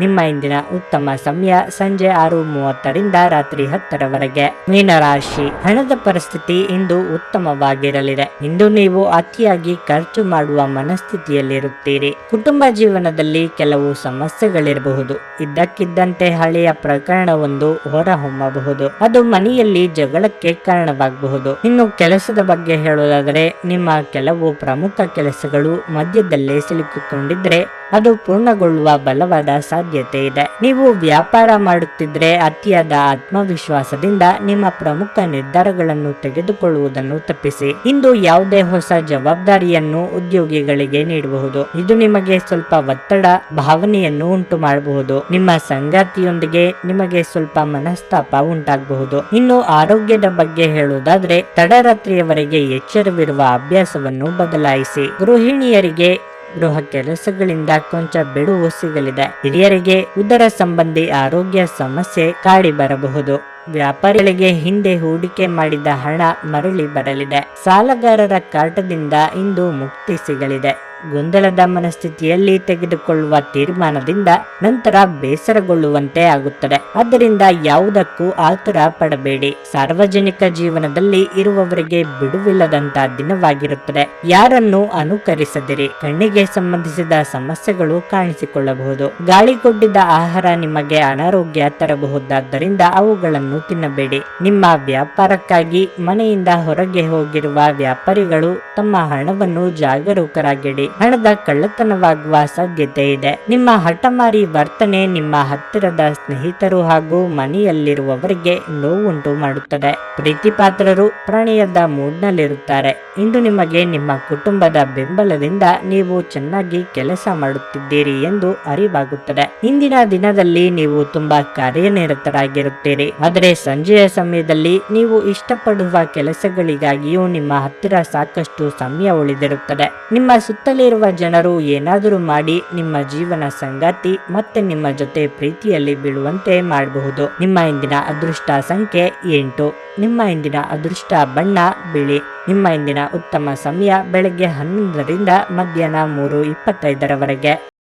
ನಿಮ್ಮ ಇಂದಿನ ಉತ್ತಮ ಸಮಯ ಸಂಜೆ ಆರು ಮೂವತ್ತರಿಂದ ರಾತ್ರಿ ಹತ್ತರವರೆಗೆ. ಮೀನರಾಶಿ, ಹಣದ ಪರಿಸ್ಥಿತಿ ಇಂದು ಉತ್ತಮವಾಗಿರಲಿದೆ. ಇಂದು ನೀವು ಅತಿಯಾಗಿ ಖರ್ಚು ಮಾಡುವ ಮನಸ್ಥಿತಿಯಲ್ಲಿರುತ್ತೀರಿ. ಕುಟುಂಬ ಜೀವನದಲ್ಲಿ ಕೆಲವು ಸಮಸ್ಯೆಗಳಿರಬಹುದು. ಇದ್ದಕ್ಕಿದ್ದಂತೆ ಹಳೆಯ ಪ್ರಕರಣವೊಂದು ಹೊರಹೊಮ್ಮಬಹುದು. ಅದು ಮನೆಯಲ್ಲಿ ಜಗಳಕ್ಕೆ ಕಾರಣವಾಗಬಹುದು. ಇನ್ನು ಕೆಲಸದ ಬಗ್ಗೆ ಹೇಳುವುದಾದರೆ ನಿಮ್ಮ ಕೆಲವು ಪ್ರಮುಖ ಕೆಲಸಗಳು ಮಧ್ಯದಲ್ಲೇ ಸಿಲುಕಿಕೊಂಡಿದ್ರೆ ಅದು ಪೂರ್ಣಗೊಳ್ಳುವ ಬಲವಾದ ಸಾಧ್ಯತೆ ಇದೆ. ನೀವು ವ್ಯಾಪಾರ ಮಾಡುತ್ತಿದ್ರೆ ಅತಿಯಾದ ಆತ್ಮವಿಶ್ವಾಸದಿಂದ ನಿಮ್ಮ ಪ್ರಮುಖ ನಿರ್ಧಾರಗಳನ್ನು ತೆಗೆದುಕೊಳ್ಳುವುದನ್ನು ತಪ್ಪಿಸಿ. ಇಂದು ಯಾವುದೇ ಹೊಸ ಜವಾಬ್ದಾರಿಯನ್ನು ಉದ್ಯೋಗಿಗಳಿಗೆ ನೀಡಬಹುದು. ಇದು ನಿಮಗೆ ಸ್ವಲ್ಪ ಒತ್ತಡ, ಭಾವನೆಯನ್ನು ಉಂಟು ಮಾಡಬಹುದು ನಿಮ್ಮ ಸಂಗಾತಿಯೊಂದಿಗೆ ನಿಮಗೆ ಸ್ವಲ್ಪ ಮನಸ್ತಾಪ ಉಂಟಾಗಬಹುದು. ಇನ್ನು ಆರೋಗ್ಯದ ಬಗ್ಗೆ ಹೇಳುವುದಾದ್ರೆ, ತಡರಾತ್ರಿಯವರೆಗೆ ಎಚ್ಚರವಿರುವ ಅಭ್ಯಾಸವನ್ನು ಬದಲಾಯಿಸಿ. ಗೃಹಿಣಿಯರಿಗೆ ಗೃಹ ಕೆಲಸಗಳಿಂದ ಕೊಂಚ ಬಿಡುವು ಸಿಗಲಿದೆ. ಹಿರಿಯರಿಗೆ ಉದರ ಸಂಬಂಧಿ ಆರೋಗ್ಯ ಸಮಸ್ಯೆ ಕಾಡಿ ಬರಬಹುದು ವ್ಯಾಪಾರಿಗಳಿಗೆ ಹಿಂದೆ ಹೂಡಿಕೆ ಮಾಡಿದ ಹಣ ಮರಳಿ ಬರಲಿದೆ. ಸಾಲಗಾರರ ಕಾಟದಿಂದ ಇಂದು ಮುಕ್ತಿ ಸಿಗಲಿದೆ. ಗೊಂದಲದ ಮನಸ್ಥಿತಿಯಲ್ಲಿ ತೆಗೆದುಕೊಳ್ಳುವ ತೀರ್ಮಾನದಿಂದ ನಂತರ ಬೇಸರಗೊಳ್ಳುವಂತೆ ಆಗುತ್ತದೆ. ಆದ್ದರಿಂದ ಯಾವುದಕ್ಕೂ ಆತುರ ಪಡಬೇಡಿ. ಸಾರ್ವಜನಿಕ ಜೀವನದಲ್ಲಿ ಇರುವವರಿಗೆ ಬಿಡುವಿಲ್ಲದಂತ ದಿನವಾಗಿರುತ್ತದೆ. ಯಾರನ್ನು ಅನುಕರಿಸದಿರಿ. ಕಣ್ಣಿಗೆ ಸಂಬಂಧಿಸಿದ ಸಮಸ್ಯೆಗಳು ಕಾಣಿಸಿಕೊಳ್ಳಬಹುದು. ಗಾಳಿಗೊಡ್ಡಿದ ಆಹಾರ ನಿಮಗೆ ಅನಾರೋಗ್ಯ ತರಬಹುದಾದ್ದರಿಂದ ಅವುಗಳನ್ನು ತಿನ್ನಬೇಡಿ ನಿಮ್ಮ ವ್ಯಾಪಾರಕ್ಕಾಗಿ ಮನೆಯಿಂದ ಹೊರಗೆ ಹೋಗಿರುವ ವ್ಯಾಪಾರಿಗಳು ತಮ್ಮ ಹಣವನ್ನು ಜಾಗರೂಕರಾಗಿಡಿ. ಹಣದ ಕಳ್ಳತನವಾಗುವ ಸಾಧ್ಯತೆ ಇದೆ. ನಿಮ್ಮ ಹಠಮಾರಿ ವರ್ತನೆ ನಿಮ್ಮ ಹತ್ತಿರದ ಸ್ನೇಹಿತರು ಹಾಗೂ ಮನೆಯಲ್ಲಿರುವವರಿಗೆ ನೋವುಂಟು ಮಾಡುತ್ತದೆ. ಪ್ರೀತಿಪಾತ್ರರು ಪ್ರಣಯದ ಮೂಡ್ನಲ್ಲಿರುತ್ತಾರೆ. ಇಂದು ನಿಮಗೆ ನಿಮ್ಮ ಕುಟುಂಬದ ಬೆಂಬಲದಿಂದ ನೀವು ಚೆನ್ನಾಗಿ ಕೆಲಸ ಮಾಡುತ್ತಿದ್ದೀರಿ ಎಂದು ಅರಿವಾಗುತ್ತದೆ. ಇಂದಿನ ದಿನದಲ್ಲಿ ನೀವು ತುಂಬಾ ಕಾರ್ಯನಿರತರಾಗಿರುತ್ತೀರಿ. ಆದರೆ ಸಂಜೆಯ ಸಮಯದಲ್ಲಿ ನೀವು ಇಷ್ಟಪಡುವ ಕೆಲಸಗಳಿಗಾಗಿಯೂ ನಿಮ್ಮ ಹತ್ತಿರ ಸಾಕಷ್ಟು ಸಮಯ ಉಳಿದಿರುತ್ತದೆ. ನಿಮ್ಮ ಸುತ್ತಲಿರುವ ಜನರು ಏನಾದರೂ ಮಾಡಿ ನಿಮ್ಮ ಜೀವನ ಸಂಗಾತಿ ಮತ್ತೆ ನಿಮ್ಮ ಜೊತೆ ಪ್ರೀತಿಯಲ್ಲಿ ಬೀಳುವಂತೆ ಮಾಡಬಹುದು. ನಿಮ್ಮ ಇಂದಿನ ಅದೃಷ್ಟ ಸಂಖ್ಯೆ ಎಂಟು. ನಿಮ್ಮ ಇಂದಿನ ಅದೃಷ್ಟ ಬಣ್ಣ ಬಿಳಿ. ನಿಮ್ಮ ಇಂದಿನ ಉತ್ತಮ ಸಮಯ ಬೆಳಗ್ಗೆ ಹನ್ನೊಂದರಿಂದ ಮಧ್ಯಾಹ್ನ ಮೂರು ಇಪ್ಪತ್ತೈದರವರೆಗೆ.